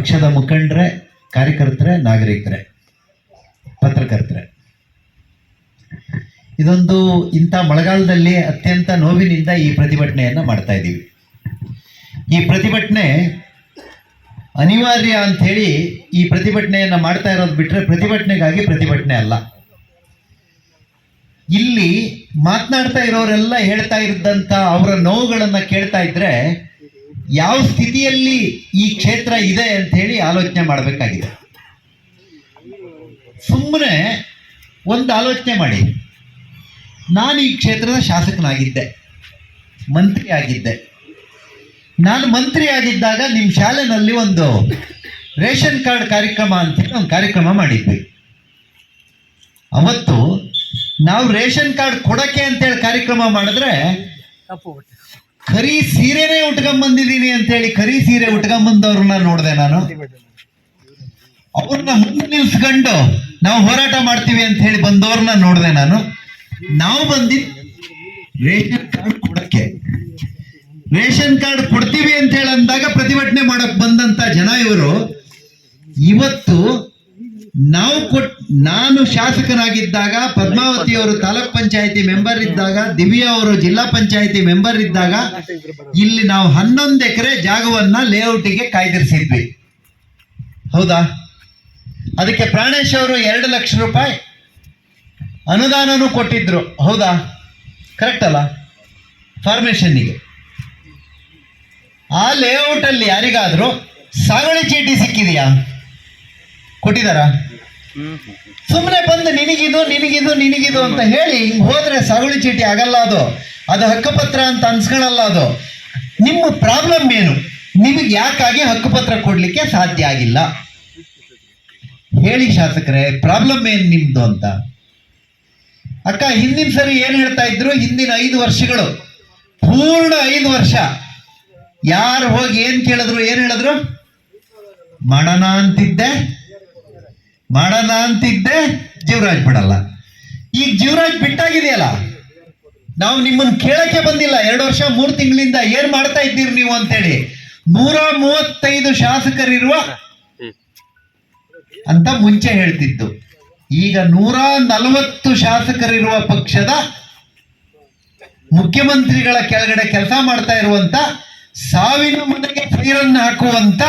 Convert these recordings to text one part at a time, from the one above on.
ಪಕ್ಷದ ಮುಖಂಡರೇ, ಕಾರ್ಯಕರ್ತರೇ, ನಾಗರಿಕರೇ, ಪತ್ರಕರ್ತರೇ. ಇದೊಂದು ಇಂಥ ಮಳೆಗಾಲದಲ್ಲಿ ಅತ್ಯಂತ ನೋವಿನಿಂದ ಈ ಪ್ರತಿಭಟನೆಯನ್ನು ಮಾಡ್ತಾ ಇದ್ದೀವಿ. ಈ ಪ್ರತಿಭಟನೆ ಅನಿವಾರ್ಯ ಅಂಥೇಳಿ ಈ ಪ್ರತಿಭಟನೆಯನ್ನು ಮಾಡ್ತಾ ಇರೋದು ಬಿಟ್ಟರೆ ಪ್ರತಿಭಟನೆಗಾಗಿ ಪ್ರತಿಭಟನೆ ಅಲ್ಲ. ಇಲ್ಲಿ ಮಾತನಾಡ್ತಾ ಇರೋರೆಲ್ಲ ಹೇಳ್ತಾ ಇದ್ದಂಥ ಅವರ ನೋವುಗಳನ್ನು ಕೇಳ್ತಾ ಇದ್ರೆ ಯಾವ ಸ್ಥಿತಿಯಲ್ಲಿ ಈ ಕ್ಷೇತ್ರ ಇದೆ ಅಂತ ಹೇಳಿ ಆಲೋಚನೆ ಮಾಡಬೇಕಾಗಿದೆ. ಸುಮ್ಮನೆ ಒಂದು ಆಲೋಚನೆ ಮಾಡಿ. ನಾನು ಈ ಕ್ಷೇತ್ರದ ಶಾಸಕನಾಗಿದ್ದೆ ಮಂತ್ರಿ ಆಗಿದ್ದೆ ನಾನು ಮಂತ್ರಿ ಆಗಿದ್ದಾಗ ನಿಮ್ಮ ಶಾಲೆನಲ್ಲಿ ಒಂದು ರೇಷನ್ ಕಾರ್ಡ್ ಕಾರ್ಯಕ್ರಮ ಅಂತೇಳಿ ಒಂದು ಕಾರ್ಯಕ್ರಮ ಮಾಡಿದ್ವಿ. ಅವತ್ತು ನಾವು ರೇಷನ್ ಕಾರ್ಡ್ ಕೊಡಕ್ಕೆ ಅಂತೇಳಿ ಕಾರ್ಯಕ್ರಮ ಮಾಡಿದ್ರೆ ಖರೀ ಸೀರೆನೇ ಅಂತ ಹೇಳಿ ಕರಿ ಸೀರೆ ಉಟ್ಕೊಂಬಂದವ್ರನ್ನ ನೋಡಿದೆ ನಾನು. ಅವ್ರನ್ನ ಮುಂದೆ ನಿಲ್ಸ್ಕೊಂಡು ನಾವು ಹೋರಾಟ ಮಾಡ್ತೀವಿ ಅಂತ ಹೇಳಿ ಬಂದವ್ರನ್ನ ನೋಡಿದೆ ನಾನು. ನಾವು ಬಂದಿ ರೇಷನ್ ಕಾರ್ಡ್ ಕೊಡಕ್ಕೆ. ರೇಷನ್ ಕಾರ್ಡ್ ಕೊಡ್ತೀವಿ ಅಂತ ಹೇಳಿ ಅಂದಾಗ ಪ್ರತಿಭಟನೆ ಮಾಡಕ್ ಬಂದಂತ ಜನ ಇವರು. ಇವತ್ತು ನಾವು ಕೊಟ್, ನಾನು ಶಾಸಕನಾಗಿದ್ದಾಗ ಪದ್ಮಾವತಿ ಅವರು ತಾಲೂಕ್ ಪಂಚಾಯತಿ ಮೆಂಬರ್ ಇದ್ದಾಗ, ದಿವ್ಯಾ ಅವರು ಜಿಲ್ಲಾ ಪಂಚಾಯತಿ ಮೆಂಬರ್ ಇದ್ದಾಗ, ಇಲ್ಲಿ ನಾವು ಹನ್ನೊಂದು ಎಕರೆ ಜಾಗವನ್ನ ಲೇಔಟಿಗೆ ಕಾಯ್ದಿರಿಸಿದ್ವಿ. ಹೌದಾ? ಅದಕ್ಕೆ ಪ್ರಾಣೇಶ್ ಅವರು ಎರಡು ಲಕ್ಷ ರೂಪಾಯಿ ಅನುದಾನನೂ ಕೊಟ್ಟಿದ್ರು. ಹೌದಾ? ಕರೆಕ್ಟ್ ಅಲ್ಲ? ಫಾರ್ಮೇಷನ್ನಿಗೆ ಆ ಲೇಔಟ್ ಅಲ್ಲಿ ಯಾರಿಗಾದ್ರೂ ಸಾಗಣೆ ಚೀಟಿ ಸಿಕ್ಕಿದೆಯಾ? ಕೊಟ್ಟಿದಾರಾ ಸುಮ್ಮನೆ ಬಂದು ನಿನಗಿದು ನಿನಗಿದು ನಿನಗಿದು ಅಂತ ಹೇಳಿ ಹಿಂಗೆ ಹೋದರೆ ಸಾಗುಳಿ ಚೀಟಿ ಆಗಲ್ಲ ಅದು. ಅದು ಹಕ್ಕುಪತ್ರ ಅಂತ ಅನ್ಸ್ಕೊಳಲ್ಲ ಅದು. ನಿಮ್ಮ ಪ್ರಾಬ್ಲಮ್ ಏನು? ನಿಮಗೆ ಯಾಕಾಗಿ ಹಕ್ಕುಪತ್ರ ಕೊಡಲಿಕ್ಕೆ ಸಾಧ್ಯ ಆಗಿಲ್ಲ? ಹೇಳಿ ಶಾಸಕರೇ ಪ್ರಾಬ್ಲಮ್ ಏನು ನಿಮ್ಮದು ಅಂತ? ಅಕ್ಕ, ಹಿಂದಿನ ಸರಿ ಏನು ಹೇಳ್ತಾ ಇದ್ರು? ಹಿಂದಿನ ಐದು ವರ್ಷಗಳು. ಪೂರ್ಣ ಐದು ವರ್ಷ. ಯಾರು ಹೋಗಿ ಏನು ಕೇಳಿದ್ರು, ಏನು ಹೇಳಿದ್ರು? ಮಾಡೋಣ ಅಂತಿದ್ದೆ. ಮಾಡೋಣ ಅಂತಿದ್ದೆ ಜೀವರಾಜ್ ಬಿಡಲ್ಲ. ಈಗ ಜೀವರಾಜ್ ಬಿಟ್ಟಾಗಿದೆಯಲ್ಲ, ನಾವು ನಿಮ್ಮನ್ನ ಕೇಳಕ್ಕೆ ಬಂದಿಲ್ಲ. ಎರಡು ವರ್ಷ, ಮೂರು ತಿಂಗಳಿಂದ ಏನ್ ಮಾಡ್ತಾ ಇದ್ದೀರಿ ನೀವು ಅಂತೇಳಿ. ನೂರ ಮೂವತ್ತೈದು ಶಾಸಕರಿರುವ ಅಂತ ಮುಂಚೆ ಹೇಳ್ತಿದ್ದು. ಈಗ ನೂರ ನಲವತ್ತು ಶಾಸಕರಿರುವ ಪಕ್ಷದ ಮುಖ್ಯಮಂತ್ರಿಗಳ ಕೆಳಗಡೆ ಕೆಲಸ ಮಾಡ್ತಾ ಇರುವಂತ, ಸಾವಿನ ಮನೆಗೆ ಸೈರನ್ನ ಹಾಕುವಂತ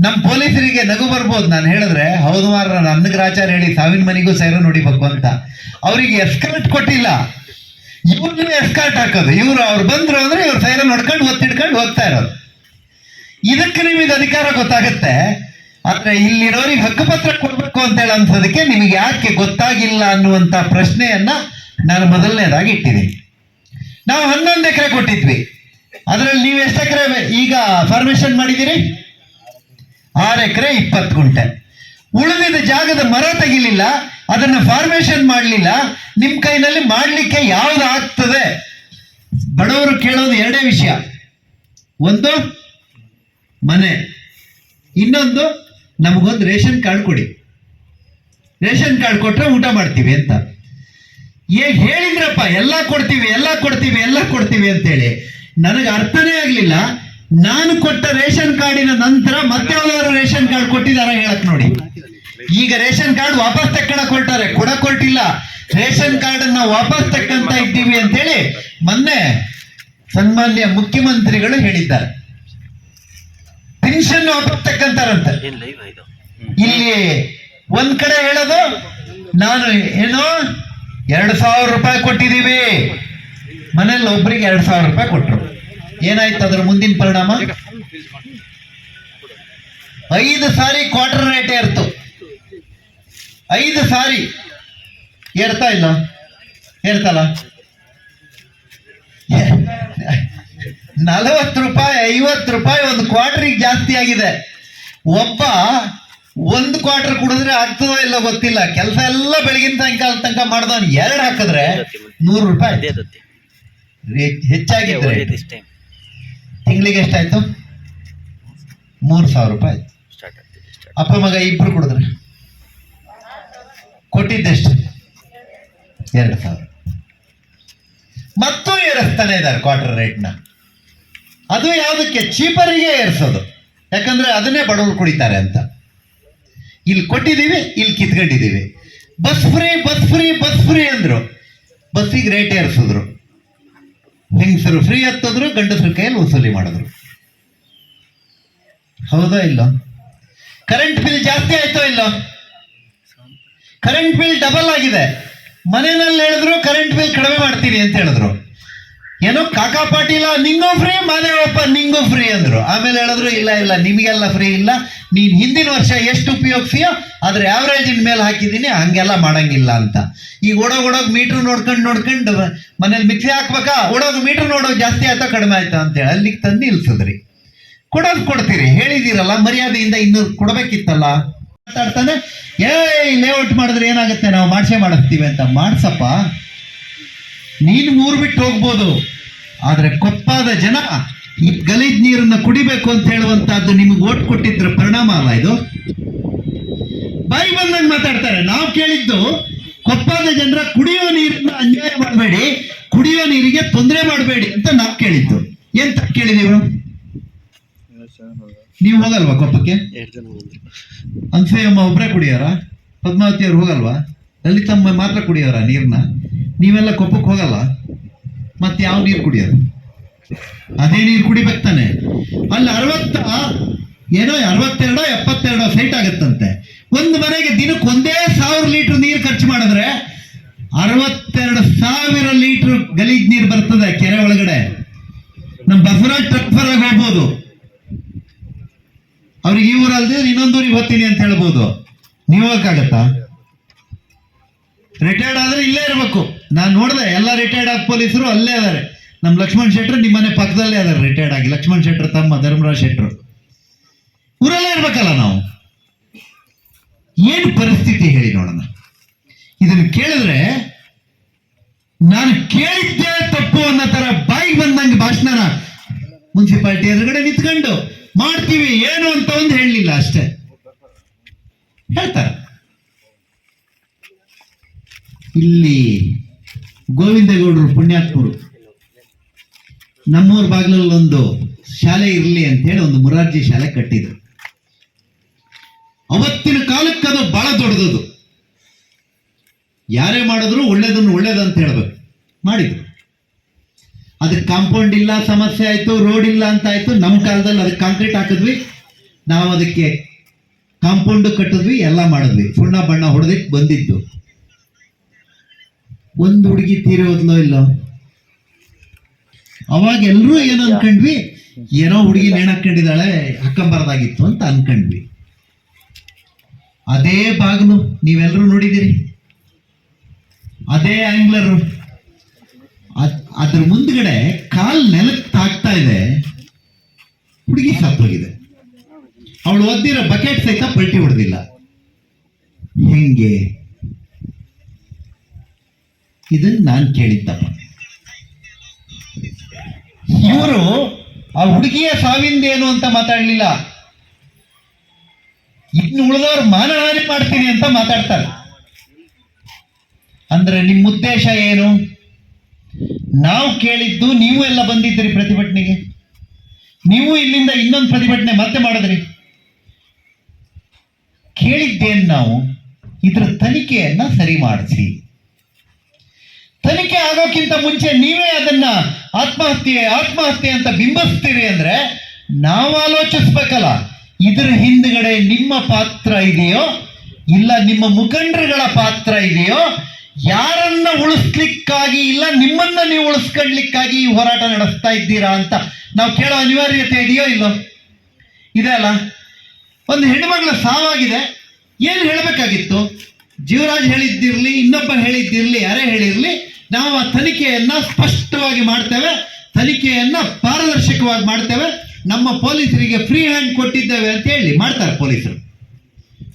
ನಮ್ಮ ಪೊಲೀಸರಿಗೆ ನಗು ಬರ್ಬೋದು. ನಾನು ಹೇಳಿದ್ರೆ, ಹೌದು ಮಾರ ಗ್ರಾಚಾರ ಹೇಳಿ ಸಾವಿನ ಮನೆಗೂ ಸೈರನ್ ನೋಡಿಬೇಕು ಅಂತ. ಅವರಿಗೆ ಎಸ್ಕರ್ಟ್ ಕೊಟ್ಟಿಲ್ಲ. ಇವ್ರನ್ನ ಎಸ್ಕರ್ಟ್ ಹಾಕೋದು. ಇವರು ಅವ್ರು ಬಂದ್ರು ಅಂದ್ರೆ ಇವ್ರು ಸೈರನ್ ನೋಡ್ಕೊಂಡು ಒತ್ತಿಡ್ಕೊಂಡು ಹೋಗ್ತಾ ಇರೋದು. ಇದಕ್ಕೆ ನಿಮಗೆ ಅಧಿಕಾರ ಗೊತ್ತಾಗುತ್ತೆ. ಆದ್ರೆ ಇಲ್ಲಿರೋರಿಗೆ ಹಕ್ಕುಪತ್ರ ಕೊಡ್ಬೇಕು ಅಂತ ಹೇಳಿ ಅನ್ಸೋದಕ್ಕೆ ನಿಮಗೆ ಯಾಕೆ ಗೊತ್ತಾಗಿಲ್ಲ ಅನ್ನುವಂತ ಪ್ರಶ್ನೆಯನ್ನ ನಾನು ಮೊದಲನೇದಾಗಿ ಇಟ್ಟಿದ್ದೀನಿ. ನಾವು ಹನ್ನೊಂದು ಎಕರೆ ಕೊಟ್ಟಿದ್ವಿ. ಅದರಲ್ಲಿ ನೀವು ಎಷ್ಟು ಎಕರೆ ಈಗ ಫಾರ್ಮೇಶನ್ ಮಾಡಿದ್ದೀರಿ? ಆರು ಎಕರೆ ಇಪ್ಪತ್ತು ಗುಂಟೆ. ಉಳಿದಿದ್ದ ಜಾಗದ ಮರ ತೆಗಿಲಿಲ್ಲ, ಅದನ್ನ ಫಾರ್ಮೇಶನ್ ಮಾಡಲಿಲ್ಲ ನಿಮ್ಮ ಕೈನಲ್ಲಿ ಮಾಡಲಿಕ್ಕೆ ಯಾವ್ದು ಆಗ್ತದೆ? ಬಡವರು ಕೇಳೋದು ಎರಡೇ ವಿಷಯ. ಒಂದು, ಮನೆ. ಇನ್ನೊಂದು, ನಮಗೊಂದು ರೇಷನ್ ಕಾರ್ಡ್ ಕೊಡಿ. ರೇಷನ್ ಕಾರ್ಡ್ ಕೊಟ್ಟರೆ ಊಟ ಮಾಡ್ತೀವಿ ಅಂತ. ಏ, ಹೇಳಿದ್ರಪ್ಪ, ಎಲ್ಲ ಕೊಡ್ತೀವಿ ಎಲ್ಲ ಕೊಡ್ತೀವಿ ಎಲ್ಲ ಕೊಡ್ತೀವಿ ಅಂತೇಳಿ. ನನಗೆ ಅರ್ಥನೇ ಆಗ್ಲಿಲ್ಲ. ನಾನು ಕೊಟ್ಟ ರೇಷನ್ ಕಾರ್ಡಿನ ನಂತರ ಮತ್ತೆ ಯಾವ್ದಾದ್ರು ರೇಷನ್ ಕಾರ್ಡ್ ಕೊಟ್ಟಿದ್ದಾರೆ ಹೇಳಕ್ ನೋಡಿ. ಈಗ ರೇಷನ್ ಕಾರ್ಡ್ ವಾಪಸ್ ತಕ್ಕೊಳಕ್ ಹೊರಟಾರೆ ಕೊಡಕ್ ಕೊಟ್ಟಿಲ್ಲ ರೇಷನ್ ಕಾರ್ಡ್ ಅನ್ನ ವಾಪಸ್ ತಕ್ಕಂತ ಇದ್ದೀವಿ ಅಂತೇಳಿ ಮೊನ್ನೆ ಸನ್ಮಾನ್ಯ ಮುಖ್ಯಮಂತ್ರಿಗಳು ಹೇಳಿದ್ದಾರೆ. ಪೆನ್ಷನ್ ವಾಪಸ್ ತಕ್ಕಂತಾರಂತೆ. ಇಲ್ಲಿ ಒಂದ್ ಕಡೆ ಹೇಳೋದು, ನಾನು ಏನು, ಎರಡು ಸಾವಿರ ರೂಪಾಯಿ ಕೊಟ್ಟಿದ್ದೀವಿ. ಮನೇಲಿ ಒಬ್ರಿಗೆ ಎರಡು ಸಾವಿರ ರೂಪಾಯಿ ಕೊಟ್ರು. ಏನಾಯ್ತು ಅದ್ರ ಮುಂದಿನ ಪರಿಣಾಮ? ಐದು ಸಾರಿ ಕ್ವಾರ್ಟರ್ ರೇಟ್ ಏರ್ತು ಐದು ಸಾರಿ. ಏರ್ತಾ ಇಲ್ಲ? ಏರ್ತಲ್ಲ? ನಲವತ್ತು ರೂಪಾಯಿ ಐವತ್ತು ರೂಪಾಯಿ ಒಂದು ಕ್ವಾರ್ಟರಿಗೆ ಜಾಸ್ತಿ ಆಗಿದೆ. ಒಬ್ಬ ಒಂದು ಕ್ವಾರ್ಟರ್ ಕುಡಿದ್ರೆ ಆಗ್ತದೋ ಇಲ್ಲ ಗೊತ್ತಿಲ್ಲ. ಕೆಲಸ ಎಲ್ಲ ಬೆಳಗಿನ ಸಾಯಂಕಾಲ ತನಕ ಮಾಡ್ದವನ್ ಎರಡು ಹಾಕಿದ್ರೆ ನೂರು ರೂಪಾಯಿ. ಅದೇ ತಿಂಗಳಿಗೆ ಎಷ್ಟಾಯ್ತು? ಮೂರು ಸಾವಿರ ರೂಪಾಯಿ ಆಯ್ತು. ಅಪ್ಪ ಮಗ ಇಬ್ರು ಕೊಡಿದ್ರೆ? ಕೊಟ್ಟಿದ್ದೆಷ್ಟು? ಎರಡು ಸಾವಿರ. ಮತ್ತೂ ಏರಿಸ್ತಾನೆ ಇದ್ದಾರೆ ಕ್ವಾರ್ಟರ್ ರೇಟ್ನ ಅದು ಯಾವುದಕ್ಕೆ? ಚೀಪರಿಗೆ ಏರಿಸೋದು. ಯಾಕಂದ್ರೆ ಅದನ್ನೇ ಬಡವರು ಕುಡಿತಾರೆ ಅಂತ. ಇಲ್ಲಿ ಕೊಟ್ಟಿದ್ದೀವಿ ಇಲ್ಲಿ ಕಿತ್ಕೊಂಡಿದ್ದೀವಿ. Bus free bus free bus free ಅಂದ್ರು. ಬಸ್ಸಿಗೆ ರೇಟ್ ಏರಿಸಿದ್ರು. ಹೆಂಗಸರು ಫ್ರೀ ಹತ್ತಿದ್ರು ಗಂಡಸರು ಕೈಯಲ್ಲಿ ವಸೂಲಿ ಮಾಡಿದ್ರು. ಹೌದಾ ಇಲ್ಲ? ಕರೆಂಟ್ ಬಿಲ್ ಜಾಸ್ತಿ ಆಯ್ತೋ ಇಲ್ಲ? ಕರೆಂಟ್ ಬಿಲ್ ಡಬಲ್ ಆಗಿದೆ. ಮನೆಯಲ್ಲಿ ಹೇಳಿದ್ರು ಕರೆಂಟ್ ಬಿಲ್ ಕಡಿಮೆ ಮಾಡ್ತೀನಿ ಅಂತ ಹೇಳಿದ್ರು. ಏನೋ ಕಾಕಾ ಪಾಟೀಲ, ನಿಂಗೂ ಫ್ರೀ ಮಾದೇವಪ್ಪ, ನಿಂಗೂ ಫ್ರೀ ಅಂದ್ರು. ಆಮೇಲೆ ಹೇಳಿದ್ರು, ಇಲ್ಲ ಇಲ್ಲ, ನಿಮಗೆಲ್ಲ ಫ್ರೀ ಇಲ್ಲ. ನೀನು ಹಿಂದಿನ ವರ್ಷ ಎಷ್ಟು ಉಪಯೋಗಿಸಿಯೋ ಅದ್ರ ಆವ್ರೇಜಿನ ಮೇಲೆ ಹಾಕಿದ್ದೀನಿ, ಹಂಗೆಲ್ಲ ಮಾಡಂಗಿಲ್ಲ ಅಂತ. ಈಗ ಓಡೋಗ್ ಓಡೋಗ್ ಮೀಟ್ರ್ ನೋಡ್ಕೊಂಡು ನೋಡ್ಕೊಂಡು ಮನೇಲಿ ಮಿಕ್ಸಿ ಹಾಕ್ಬೇಕಾ? ಓಡೋಗ್ ಮೀಟ್ರ್ ನೋಡೋದು ಜಾಸ್ತಿ ಆಯ್ತಾ, ಕಡಿಮೆ ಆಯ್ತಾ ಅಂತೇಳಿ ಅಲ್ಲಿಗೆ ತಂದು ನಿಲ್ಸಿದ್ರಿ. ಕೊಡೋದು ಕೊಡ್ತೀರಿ ಹೇಳಿದಿರಲ್ಲ ಮರ್ಯಾದೆಯಿಂದ ಇನ್ನು ಕೊಡಬೇಕಿತ್ತಲ್ಲ? ಮಾತಾಡ್ತಾನೆ, ಏಯ್ ಲೇಔಟ್ ಮಾಡಿದ್ರೆ ಏನಾಗುತ್ತೆ? ನಾವು ಮಾಡ್ಸೇ ಮಾಡಿಸ್ತೀವಿ ಅಂತ. ಮಾಡ್ಸಪ್ಪ. ನೀನು ಊರು ಬಿಟ್ಟು ಹೋಗ್ಬೋದು. ಆದರೆ ಕೊಪ್ಪಾದ ಜನ ಈ ಗಲೀಜ್ ನೀರನ್ನ ಕುಡಿಬೇಕು ಅಂತ ಹೇಳುವಂತಹದ್ದು ನಿಮ್ಗೆ ಓಟ್ ಕೊಟ್ಟಿದ್ರ ಪರಿಣಾಮ ಅಲ್ಲ ಇದು? ಬಾಯಿ ಬಂದಂಗೆ ಮಾತಾಡ್ತಾರೆ. ನಾವು ಕೇಳಿದ್ದು ಕೊಪ್ಪಾದ ಜನರ ಕುಡಿಯೋ ನೀರನ್ನ ಅನ್ಯಾಯ ಮಾಡಬೇಡಿ, ಕುಡಿಯೋ ನೀರಿಗೆ ತೊಂದರೆ ಮಾಡಬೇಡಿ ಅಂತ ನಾವು ಕೇಳಿದ್ದು. ಎಂತ ತಪ್ಪು ನೀವು ನೀವು ಹೋಗಲ್ವಾ ಕೊಪ್ಪಕ್ಕೆ? ಅನ್ಸೂಯಮ್ಮ ಒಬ್ಬರೇ ಕುಡಿಯೋರ? ಪದ್ಮಾವತಿ ಅವ್ರು ಹೋಗಲ್ವಾ? ಲಲಿತಮ್ಮ ಮಾತ್ರ ಕುಡಿಯೋರ ನೀರ್ನ? ನೀವೆಲ್ಲ ಕೊಪ್ಪಕ್ಕೆ ಹೋಗಲ್ಲ, ಮತ್ತೆ ಯಾವ ನೀರು ಕುಡಿಯೋದು? ಅದೇ ನೀರು ಕುಡಿಬೇಕು ತಾನೆ. ಅಲ್ಲಿ ಅರವತ್ತ ಏನೋ ಅರವತ್ತೆರಡೋ, ಎಪ್ಪತ್ತೆರಡೋ ಸೈಟ್ ಆಗುತ್ತಂತೆ. ಒಂದು ಮನೆಗೆ ದಿನಕ್ಕೆ ಒಂದೇ ಸಾವಿರ ಲೀಟರ್ ನೀರು ಖರ್ಚು ಮಾಡಿದ್ರೆ ಅರವತ್ತೆರಡು ಸಾವಿರ ಲೀಟರ್ ಗಲೀಜ್ ನೀರು ಬರ್ತದೆ ಕೆರೆ ಒಳಗಡೆ. ನಮ್ಮ ಬಸವರಾಜ್ ಟ್ರಕ್ಫರ್ ಆಗಿ ಹೋಗ್ಬೋದು. ಅವ್ರಿಗೆ ಈ ಊರಲ್ಲದೆ ಇನ್ನೊಂದು ಊರಿಗೆ ಹೋಗ್ತೀನಿ ಅಂತ ಹೇಳ್ಬೋದು. ನೀವು ಹೋಗಕ್ಕಾಗತ್ತಾ? ರಿಟೈರ್ಡ್ ಆದ್ರೆ ಇಲ್ಲೇ ಇರಬೇಕು. ನಾನು ನೋಡಿದೆ, ಎಲ್ಲ ರಿಟೈರ್ಡ್ ಆಗಿ ಪೊಲೀಸರು ಅಲ್ಲೇ ಅದಾರೆ ನಮ್ಮ ಲಕ್ಷ್ಮಣ್ ಶೆಟ್ರು ನಿಮ್ಮನೆ ಪಕ್ಕದಲ್ಲೇ ಅದಾರೆ ರಿಟೈರ್ಡ್ ಆಗಿ. ಲಕ್ಷ್ಮಣ್ ಶೆಟ್ರು ತಮ್ಮ, ಧರ್ಮರಾಜ್ ಶೆಟ್ರು. ಊರಲ್ಲೇ ಇರ್ಬೇಕಲ್ಲ ನಾವು? ಏನು ಪರಿಸ್ಥಿತಿ ಹೇಳಿ ನೋಡೋಣ. ಇದನ್ನು ಕೇಳಿದ್ರೆ, ನಾನು ಕೇಳಿದ್ದೆ ತಪ್ಪು ಅನ್ನೋ ತರ ಬಾಯಿಗೆ ಬಂದಂಗೆ ಭಾಷಣನ ಮುನ್ಸಿಪಾಲ್ಟಿ ಎದುರುಗಡೆ ನಿಂತ್ಕೊಂಡು ಮಾಡ್ತೀವಿ, ಏನು ಅಂತ ಒಂದು ಹೇಳಲಿಲ್ಲ ಅಷ್ಟೇ. ಹೇಳ್ತಾರೆ. ಇಲ್ಲಿ ಗೋವಿಂದೇಗೌಡರು ಪುಣ್ಯಾತ್ಮರು. ನಮ್ಮೂರ ಬಾಗಿಲಲ್ಲಿ ಒಂದು ಶಾಲೆ ಇರಲಿ ಅಂತ ಹೇಳಿ ಒಂದು ಮುರಾರ್ಜಿ ಶಾಲೆ ಕಟ್ಟಿದ್ರು. ಅವತ್ತಿನ ಕಾಲಕ್ಕೆ ಅದು ಬಹಳ ದೊಡ್ಡದದು ಯಾರೇ ಮಾಡಿದ್ರು ಒಳ್ಳೇದನ್ನು ಒಳ್ಳೇದಂತ ಹೇಳ್ಬೇಕು. ಮಾಡಿದ್ರು. ಅದಕ್ಕೆ ಕಾಂಪೌಂಡ್ ಇಲ್ಲ, ಸಮಸ್ಯೆ ಆಯ್ತು, ರೋಡ್ ಇಲ್ಲ ಅಂತ ಆಯ್ತು, ನಮ್ಮ ಕಾಲದಲ್ಲಿ ಅದಕ್ಕೆ ಕಾಂಕ್ರೀಟ್ ಹಾಕಿದ್ವಿ. ನಾವು ಅದಕ್ಕೆ ಕಾಂಪೌಂಡ್ ಕಟ್ಟಿದ್ವಿ, ಎಲ್ಲ ಮಾಡಿದ್ವಿ. ಸುಣ್ಣ ಬಣ್ಣ ಹೊಡೆದಿಟ್ಟು ಬಂದಿದ್ದು. ಒಂದು ಹುಡುಗಿ ತೀರಿ ಇಲ್ಲೋ? ಅವಾಗ ಎಲ್ಲರೂ ಏನು ಏನೋ ಹುಡುಗಿ ನೇಣಾಕೊಂಡಿದ್ದಾಳೆ ಹಾಕೊಂಬಾರ್ದಾಗಿತ್ತು ಅಂತ ಅನ್ಕೊಂಡ್ವಿ. ಅದೇ ಬಾಗಿಲು ನೀವೆಲ್ಲರೂ ನೋಡಿದಿರಿ ಅದೇ ಆಂಗ್ಲರು. ಅದ್- ಅದ್ರ ಮುಂದ್ಗಡೆ ಕಾಲ್ ನೆಲಕ್ಕೆ ತಾಗ್ತಾ ಇದೆ. ಹುಡುಗಿ ಸತ್ತೋಗಿದೆ. ಅವಳು ಒದ್ದಿರೋ ಬಕೆಟ್ ಸಹಿತ ಪಲ್ಟಿ ಹೊಡೆದಿಲ್ಲ. ಹೆಂಗೆ? ಇದನ್ನ ನಾನು ಕೇಳಿದ್ದಪ್ಪ ಇವರು ಆ ಹುಡುಗಿಯ ಸಾವಿಂದೇನು ಅಂತ ಮಾತಾಡಲಿಲ್ಲ. ಇನ್ನು ಉಳಿದವ್ರು ಮಾನಹಾನಿ ಮಾಡ್ತೀನಿ ಅಂತ ಮಾತಾಡ್ತಾರೆ. ಅಂದ್ರೆ ನಿಮ್ಮ ಉದ್ದೇಶ ಏನು? ನಾವು ಕೇಳಿದ್ದು ನೀವು ಎಲ್ಲ ಬಂದಿದ್ದೀರಿ ಪ್ರತಿಭಟನೆಗೆ. ನೀವು ಇಲ್ಲಿಂದ ಇನ್ನೊಂದು ಪ್ರತಿಭಟನೆ ಮತ್ತೆ ಮಾಡಿದ್ರಿ. ಕೇಳಿದ್ದೇನು ನಾವು? ಇದರ ತನಿಖೆಯನ್ನ ಸರಿ ಮಾಡಿಸಿ. ತನಿಖೆ ಆಗೋಕ್ಕಿಂತ ಮುಂಚೆ ನೀವೇ ಅದನ್ನ ಆತ್ಮಹತ್ಯೆ ಆತ್ಮಹತ್ಯೆ ಅಂತ ಬಿಂಬಿಸ್ತೀರಿ ಅಂದ್ರೆ ನಾವು ಆಲೋಚಿಸ್ಬೇಕಲ್ಲ. ಇದರ ಹಿಂದ್ಗಡೆ ನಿಮ್ಮ ಪಾತ್ರ ಇದೆಯೋ, ಇಲ್ಲ ನಿಮ್ಮ ಮುಖಂಡರುಗಳ ಪಾತ್ರ ಇದೆಯೋ, ಯಾರನ್ನ ಉಳಿಸ್ಲಿಕ್ಕಾಗಿ ಇಲ್ಲ ನಿಮ್ಮನ್ನ ನೀವು ಉಳಿಸ್ಕೊಳ್ಲಿಕ್ಕಾಗಿ ಈ ಹೋರಾಟ ನಡೆಸ್ತಾ ಇದ್ದೀರಾ ಅಂತ ನಾವು ಕೇಳೋ ಅನಿವಾರ್ಯತೆ ಇದೆಯೋ ಇಲ್ಲೋ? ಇದೆ ಅಲ್ಲ? ಒಂದು ಹೆಣ್ಮಗಳ ಸಾವಾಗಿದೆ. ಏನು ಹೇಳಬೇಕಾಗಿತ್ತು? ಜೀವರಾಜ್ ಹೇಳಿದ್ದಿರಲಿ, ಇನ್ನೊಬ್ಬ ಹೇಳಿದ್ದಿರಲಿ, ಯಾರೇ ಹೇಳಿರ್ಲಿ ನಾವು ಆ ತನಿಖೆಯನ್ನ ಸ್ಪಷ್ಟವಾಗಿ ಮಾಡ್ತೇವೆ, ತನಿಖೆಯನ್ನ ಪಾರದರ್ಶಕವಾಗಿ ಮಾಡ್ತೇವೆ. ನಮ್ಮ ಪೊಲೀಸರಿಗೆ ಫ್ರೀ ಹ್ಯಾಂಡ್ ಕೊಟ್ಟಿದ್ದೇವೆ ಅಂತ ಹೇಳಿ ಮಾಡ್ತಾರೆ ಪೊಲೀಸರು.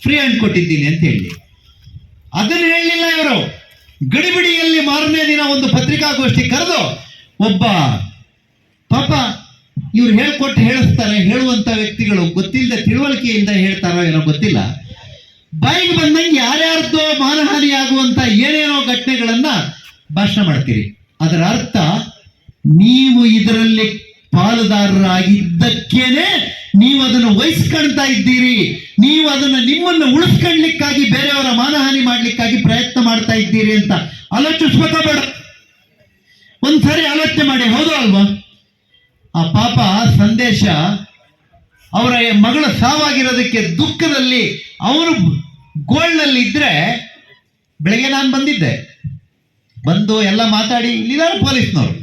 ಫ್ರೀ ಹ್ಯಾಂಡ್ ಕೊಟ್ಟಿದ್ದೀನಿ ಅಂತ ಹೇಳಿ. ಅದನ್ನು ಹೇಳಲಿಲ್ಲ ಇವರು. ಗಡಿಬಿಡಿಯಲ್ಲಿ ಮಾರನೇ ದಿನ ಒಂದು ಪತ್ರಿಕಾಗೋಷ್ಠಿ ಕರೆದು ಒಬ್ಬ ಪಾಪ ಇವ್ರು ಹೇಳ್ಕೊಟ್ಟು ಹೇಳಿಸ್ತಾರೆ, ಹೇಳುವಂತ ವ್ಯಕ್ತಿಗಳು ಗೊತ್ತಿಲ್ಲದೆ ತಿಳುವಳಿಕೆಯಿಂದ ಹೇಳ್ತಾರೋ ಏನೋ ಗೊತ್ತಿಲ್ಲ. ಬಾಯಿಗೆ ಬಂದಂಗೆ ಯಾರ್ಯಾರ್ದೋ ಮಾನಹಾನಿ ಆಗುವಂತ ಏನೇನೋ ಘಟನೆಗಳನ್ನ ಭಾಷಣ ಮಾಡ್ತೀರಿ ಅದರ ಅರ್ಥ ನೀವು ಇದರಲ್ಲಿ ಪಾಲುದಾರರಾಗಿದ್ದಕ್ಕೇನೆ ನೀವು ಅದನ್ನು ವಹಿಸ್ಕೊಳ್ತಾ ಇದ್ದೀರಿ. ನೀವು ಅದನ್ನು ನಿಮ್ಮನ್ನು ಉಳಿಸ್ಕೊಳ್ಲಿಕ್ಕಾಗಿ ಬೇರೆಯವರ ಮಾನಹಾನಿ ಮಾಡಲಿಕ್ಕಾಗಿ ಪ್ರಯತ್ನ ಮಾಡ್ತಾ ಇದ್ದೀರಿ ಅಂತ ಆಲೋಚಿಸ್ಬೇಕೋ ಬೇಡ ಒಂದ್ಸರಿ ಆಲೋಚನೆ ಮಾಡಿ, ಹೌದು ಅಲ್ವಾ? ಆ ಪಾಪ ಸಂದೇಶ ಅವರ ಮಗಳ ಸಾವಾಗಿರೋದಕ್ಕೆ ದುಃಖದಲ್ಲಿ ಅವರು ಗೋಲ್ನಲ್ಲಿ ಇದ್ರೆ ಬೆಳಗ್ಗೆ ನಾನು ಬಂದಿದ್ದೆ. ಬಂದು ಎಲ್ಲ ಮಾತಾಡಿ, ಇಲ್ಲಿದ್ದಾರೆ ಪೊಲೀಸ್ನವರು.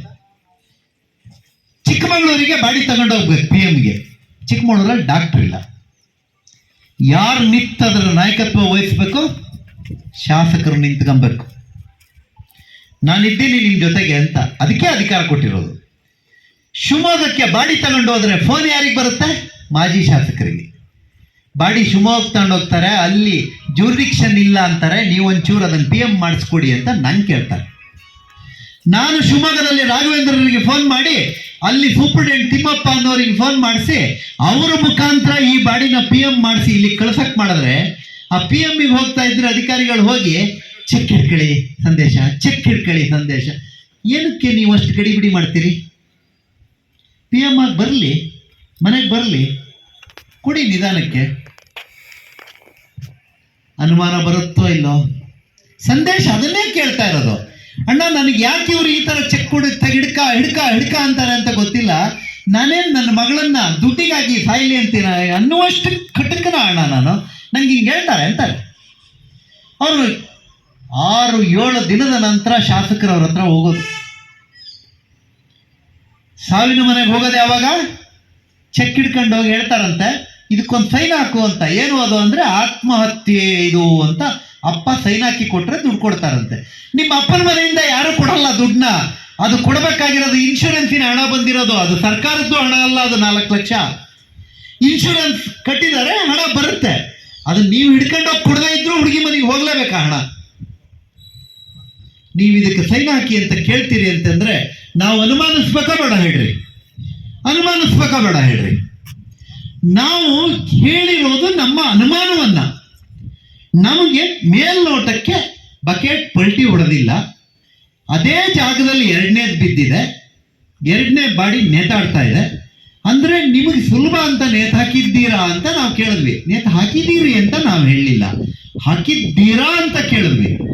ಚಿಕ್ಕಮಗಳೂರಿಗೆ ಬಾಡಿ ತಗೊಂಡು ಹೋಗ್ಬೇಕು ಪಿ ಎಮ್ಗೆ ಚಿಕ್ಕಮಗಳೂರಲ್ಲಿ ಡಾಕ್ಟರ್ ಇಲ್ಲ. ಯಾರು ನಿಂತು ಅದರ ನಾಯಕತ್ವ ವಹಿಸ್ಬೇಕು? ಶಾಸಕರು ನಿಂತ್ಕೊಬೇಕು. ನಾನಿದ್ದೀನಿ ನಿಮ್ಮ ಜೊತೆಗೆ ಅಂತ. ಅದಕ್ಕೆ ಅಧಿಕಾರ ಕೊಟ್ಟಿರೋದು. ಶಿವಮೊಗ್ಗಕ್ಕೆ ಬಾಡಿ ತಗೊಂಡು ಹೋದ್ರೆ ಫೋನ್ ಯಾರಿಗೆ ಬರುತ್ತೆ? ಮಾಜಿ ಶಾಸಕರಿಗೆ. ಬಾಡಿ ಶಿವಮೊಗ್ಗ ತಗೊಂಡೋಗ್ತಾರೆ ಅಲ್ಲಿ ಜೂರಿಕ್ಷನ್ ಇಲ್ಲ ಅಂತಾರೆ ನೀವು ಒಂಚೂರು ಅದನ್ನು ಪಿ ಎಂ ಮಾಡಿಸ್ಕೊಡಿ ಅಂತ ನಂಗೆ ಕೇಳ್ತಾರೆ. ನಾನು ಶಿವಮೊಗ್ಗದಲ್ಲಿ ರಾಘವೇಂದ್ರನಿಗೆ ಫೋನ್ ಮಾಡಿ, ಅಲ್ಲಿ ಸೂಪರ್ಡೆಂಟ್ ತಿಮ್ಮಪ್ಪ ಅನ್ನೋರಿಗೆ ಫೋನ್ ಮಾಡಿಸಿ, ಅವರ ಮುಖಾಂತರ ಈ ಬಾಡಿನ ಪಿ ಎಂ ಮಾಡಿಸಿ ಇಲ್ಲಿ ಕಳ್ಸಕ್ ಮಾಡಿದ್ರೆ, ಆ ಪಿ ಗೆ ಹೋಗ್ತಾ ಇದ್ರೆ ಅಧಿಕಾರಿಗಳು ಹೋಗಿ ಚೆಕ್ ಹಿಡ್ಕೊಳ್ಳಿ, ಸಂದೇಶ ಚೆಕ್ ಹಿಡ್ಕೊಳ್ಳಿ, ಸಂದೇಶ. ಏನಕ್ಕೆ ನೀವು ಅಷ್ಟು ಗಡಿಬಿಡಿ ಮಾಡ್ತೀರಿ? ಪಿ ಎಂ ಆಗಿ ಬರಲಿ, ಮನೆಗೆ ಬರಲಿ. ಕೊಡಿ ನಿಧಾನಕ್ಕೆ. ಅನುಮಾನ ಬರುತ್ತೋ ಇಲ್ಲೋ? ಸಂದೇಶ ಅದನ್ನೇ ಕೇಳ್ತಾ ಇರೋದು. ಅಣ್ಣ, ನನಗೆ ಯಾಕೆ ಇವರು ಈ ತರ ಚೆಕ್ ಕೊಡಿ ಹಿಡ್ಕ ಹಿಡ್ಕ ಹಿಡ್ಕ ಅಂತಾರೆ ಅಂತ ಗೊತ್ತಿಲ್ಲ. ನಾನೇನು ನನ್ನ ಮಗಳನ್ನ ದುಡ್ಡಿಗಾಗಿ ಫೈಲಿ ಅಂತೀನ ಅನ್ನುವಷ್ಟು ಕಟಕನ ಅಣ್ಣ ನಾನು. ನಂಗೆ ಹಿಂಗೆ ಹೇಳ್ತಾರೆ ಅಂತಾರೆ. ಅವರು ಆರು, ಏಳು ದಿನದ ನಂತರ ಶಾಸಕರವ್ರ ಹತ್ರ ಹೋಗೋದು. ಸಾವಿನ ಮನೆಗೆ ಹೋಗೋದು ಯಾವಾಗ? ಚೆಕ್ ಹಿಡ್ಕೊಂಡು ಹೋಗಿ ಹೇಳ್ತಾರಂತೆ, ಇದಕ್ಕೊಂದು ಸೈನ್ ಹಾಕು ಅಂತ. ಏನು ಅದು ಅಂದ್ರೆ, ಆತ್ಮಹತ್ಯೆ ಇದು ಅಂತ ಅಪ್ಪ ಸೈನ್ ಹಾಕಿ ಕೊಟ್ಟರೆ ದುಡ್ಡು ಕೊಡ್ತಾರಂತೆ. ನಿಮ್ಮ ಅಪ್ಪನ ಮನೆಯಿಂದ ಯಾರು ಕೊಡಲ್ಲ ದುಡ್ಡನ್ನ? ಅದು ಕೊಡಬೇಕಾಗಿರೋದು ಇನ್ಶೂರೆನ್ಸಿನ ಹಣ ಬಂದಿರೋದು, ಅದು ಸರ್ಕಾರದ್ದು ಹಣ ಅಲ್ಲ, ಅದು ನಾಲ್ಕು ಲಕ್ಷ. ಇನ್ಶೂರೆನ್ಸ್ ಕಟ್ಟಿದರೆ ಹಣ ಬರುತ್ತೆ. ಅದು ನೀವು ಹಿಡ್ಕೊಂಡು ಹೋಗಿ ಕೊಡದೇ ಇದ್ರು ಹುಡುಗಿ ಮನೆಗೆ ಹೋಗ್ಲೇಬೇಕಾ ಹಣ. ನೀವು ಇದಕ್ಕೆ ಸೈನ್ ಹಾಕಿ ಅಂತ ಕೇಳ್ತೀರಿ ಅಂತಂದ್ರೆ, ನಾವು ಅನುಮಾನಿಸ್ಬೇಕಾ ಬೇಡ ಹೇಳ್ರಿ. ಅನುಮಾನಿಸ್ಬೇಕಾ ಬೇಡ ಹೇಳ್ರಿ. ನಾವು ಹೇಳಿರೋದು ನಮ್ಮ ಅನುಮಾನವನ್ನ. ನಮಗೆ ಮೇಲ್ನೋಟಕ್ಕೆ ಬಕೆಟ್ ಪಲ್ಟಿ ಹೊಡೆದಿಲ್ಲ. ಅದೇ ಜಾಗದಲ್ಲಿ ಎರಡನೇದು ಬಿದ್ದಿದೆ. ಎರಡನೇ ಬಾಡಿ ನೇತಾಡ್ತಾ ಇದೆ. ಅಂದ್ರೆ ನಿಮಗೆ ಸುಲಭ ಅಂತ ನೇತು ಹಾಕಿದ್ದೀರಾ ಅಂತ ನಾವು ಕೇಳಿದ್ವಿ. ನೇತು ಹಾಕಿದ್ದೀರಿ ಅಂತ ನಾವು ಹೇಳಲಿಲ್ಲ. ಹಾಕಿದ್ದೀರಾ ಅಂತ ಕೇಳಿದ್ವಿ.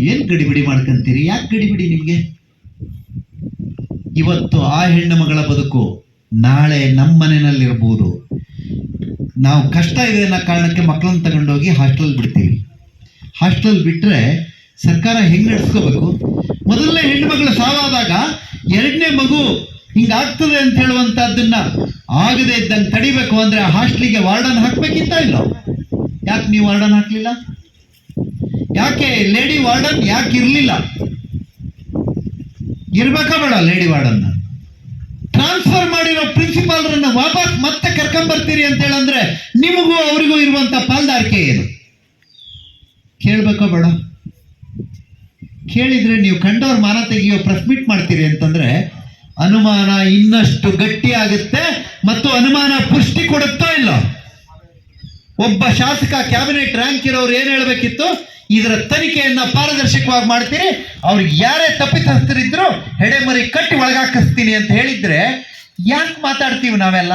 ಏನು ಗಡಿಬಿಡಿ ಮಾಡ್ಕೊಂತೀರಿ? ಯಾಕೆ ಗಡಿಬಿಡಿ ನಿಮ್ಗೆ? ಇವತ್ತು ಆ ಹೆಣ್ಣು ಮಗಳ ಬದುಕು ನಾಳೆ ನಮ್ಮ ಮನೆಯಲ್ಲಿರ್ಬೋದು. ನಾವು ಕಷ್ಟ ಇದೆ ಅನ್ನೋ ಕಾರಣಕ್ಕೆ ಮಕ್ಕಳನ್ನು ತಗೊಂಡೋಗಿ ಹಾಸ್ಟೆಲ್ ಬಿಡ್ತೀವಿ. ಹಾಸ್ಟೆಲ್ ಬಿಟ್ಟರೆ ಸರ್ಕಾರ ಹೆಂಗೆ ನಡೆಸ್ಕೋಬೇಕು? ಮೊದಲನೇ ಹೆಣ್ಣು ಮಗಳು ಸಾವಾದಾಗ ಎರಡನೇ ಮಗು ಹಿಂಗಾಗ್ತದೆ ಅಂತ ಹೇಳುವಂತದ್ದನ್ನ ಆಗದೆ ಇದ್ದಂಗೆ ತಡಿಬೇಕು ಅಂದ್ರೆ ಆ ಹಾಸ್ಟ್ಲಿಗೆ ವಾರ್ಡನ್ ಹಾಕ್ಬೇಕಿಂತ ಇಲ್ಲ? ಯಾಕೆ ನೀವು ವಾರ್ಡನ್ ಹಾಕ್ಲಿಲ್ಲ? ಯಾಕೆ ಲೇಡಿ ವಾರ್ಡನ್ ಯಾಕೆ ಇರ್ಲಿಲ್ಲ? ಇರ್ಬೇಕಾ ಬೇಡ, ಲೇಡಿ ವಾರ್ಡನ್ನ. ಟ್ರಾನ್ಸ್ಫರ್ ಮಾಡಿರೋ ಪ್ರಿನ್ಸಿಪಾಲ್ರನ್ನ ವಾಪಸ್ ಮತ್ತೆ ಕರ್ಕೊಂಡ್ ಬರ್ತೀರಿ ಅಂತ ಹೇಳಂದ್ರೆ ನಿಮಗೂ ಅವರಿಗೂ ಇರುವಂತ ಪಾಲ್ದಾರಿಕೆ ಏನು? ಕೇಳ್ಬೇಕೋ ಬೇಡ? ಕೇಳಿದ್ರೆ ನೀವು ಕಂಡವ್ರ ಮಾನ ತೆಗಿಯೋ ಪ್ರೆಸ್ ಮಾಡ್ತೀರಿ ಅಂತಂದ್ರೆ ಅನುಮಾನ ಇನ್ನಷ್ಟು ಗಟ್ಟಿ ಆಗುತ್ತೆ ಮತ್ತು ಅನುಮಾನ ಪುಷ್ಟಿ ಕೊಡುತ್ತೋ ಇಲ್ಲ? ಒಬ್ಬ ಶಾಸಕ ಕ್ಯಾಬಿನೆಟ್ ರ್ಯಾಂಕ್ ಇರೋರು ಏನು ಹೇಳ್ಬೇಕಿತ್ತು? ಇದರ ತನಿಖೆಯನ್ನು ಪಾರದರ್ಶಕವಾಗಿ ಮಾಡ್ತೀರಿ. ಅವ್ರಿಗೆ ಯಾರೇ ತಪ್ಪಿತಸ್ಥರಿದ್ರು ಹೆಡೆಮರಿ ಕಟ್ಟಿ ಒಳಗಾಕಿಸ್ತೀನಿ ಅಂತ ಹೇಳಿದ್ರೆ ಯಾಕೆ ಮಾತಾಡ್ತೀವಿ ನಾವೆಲ್ಲ?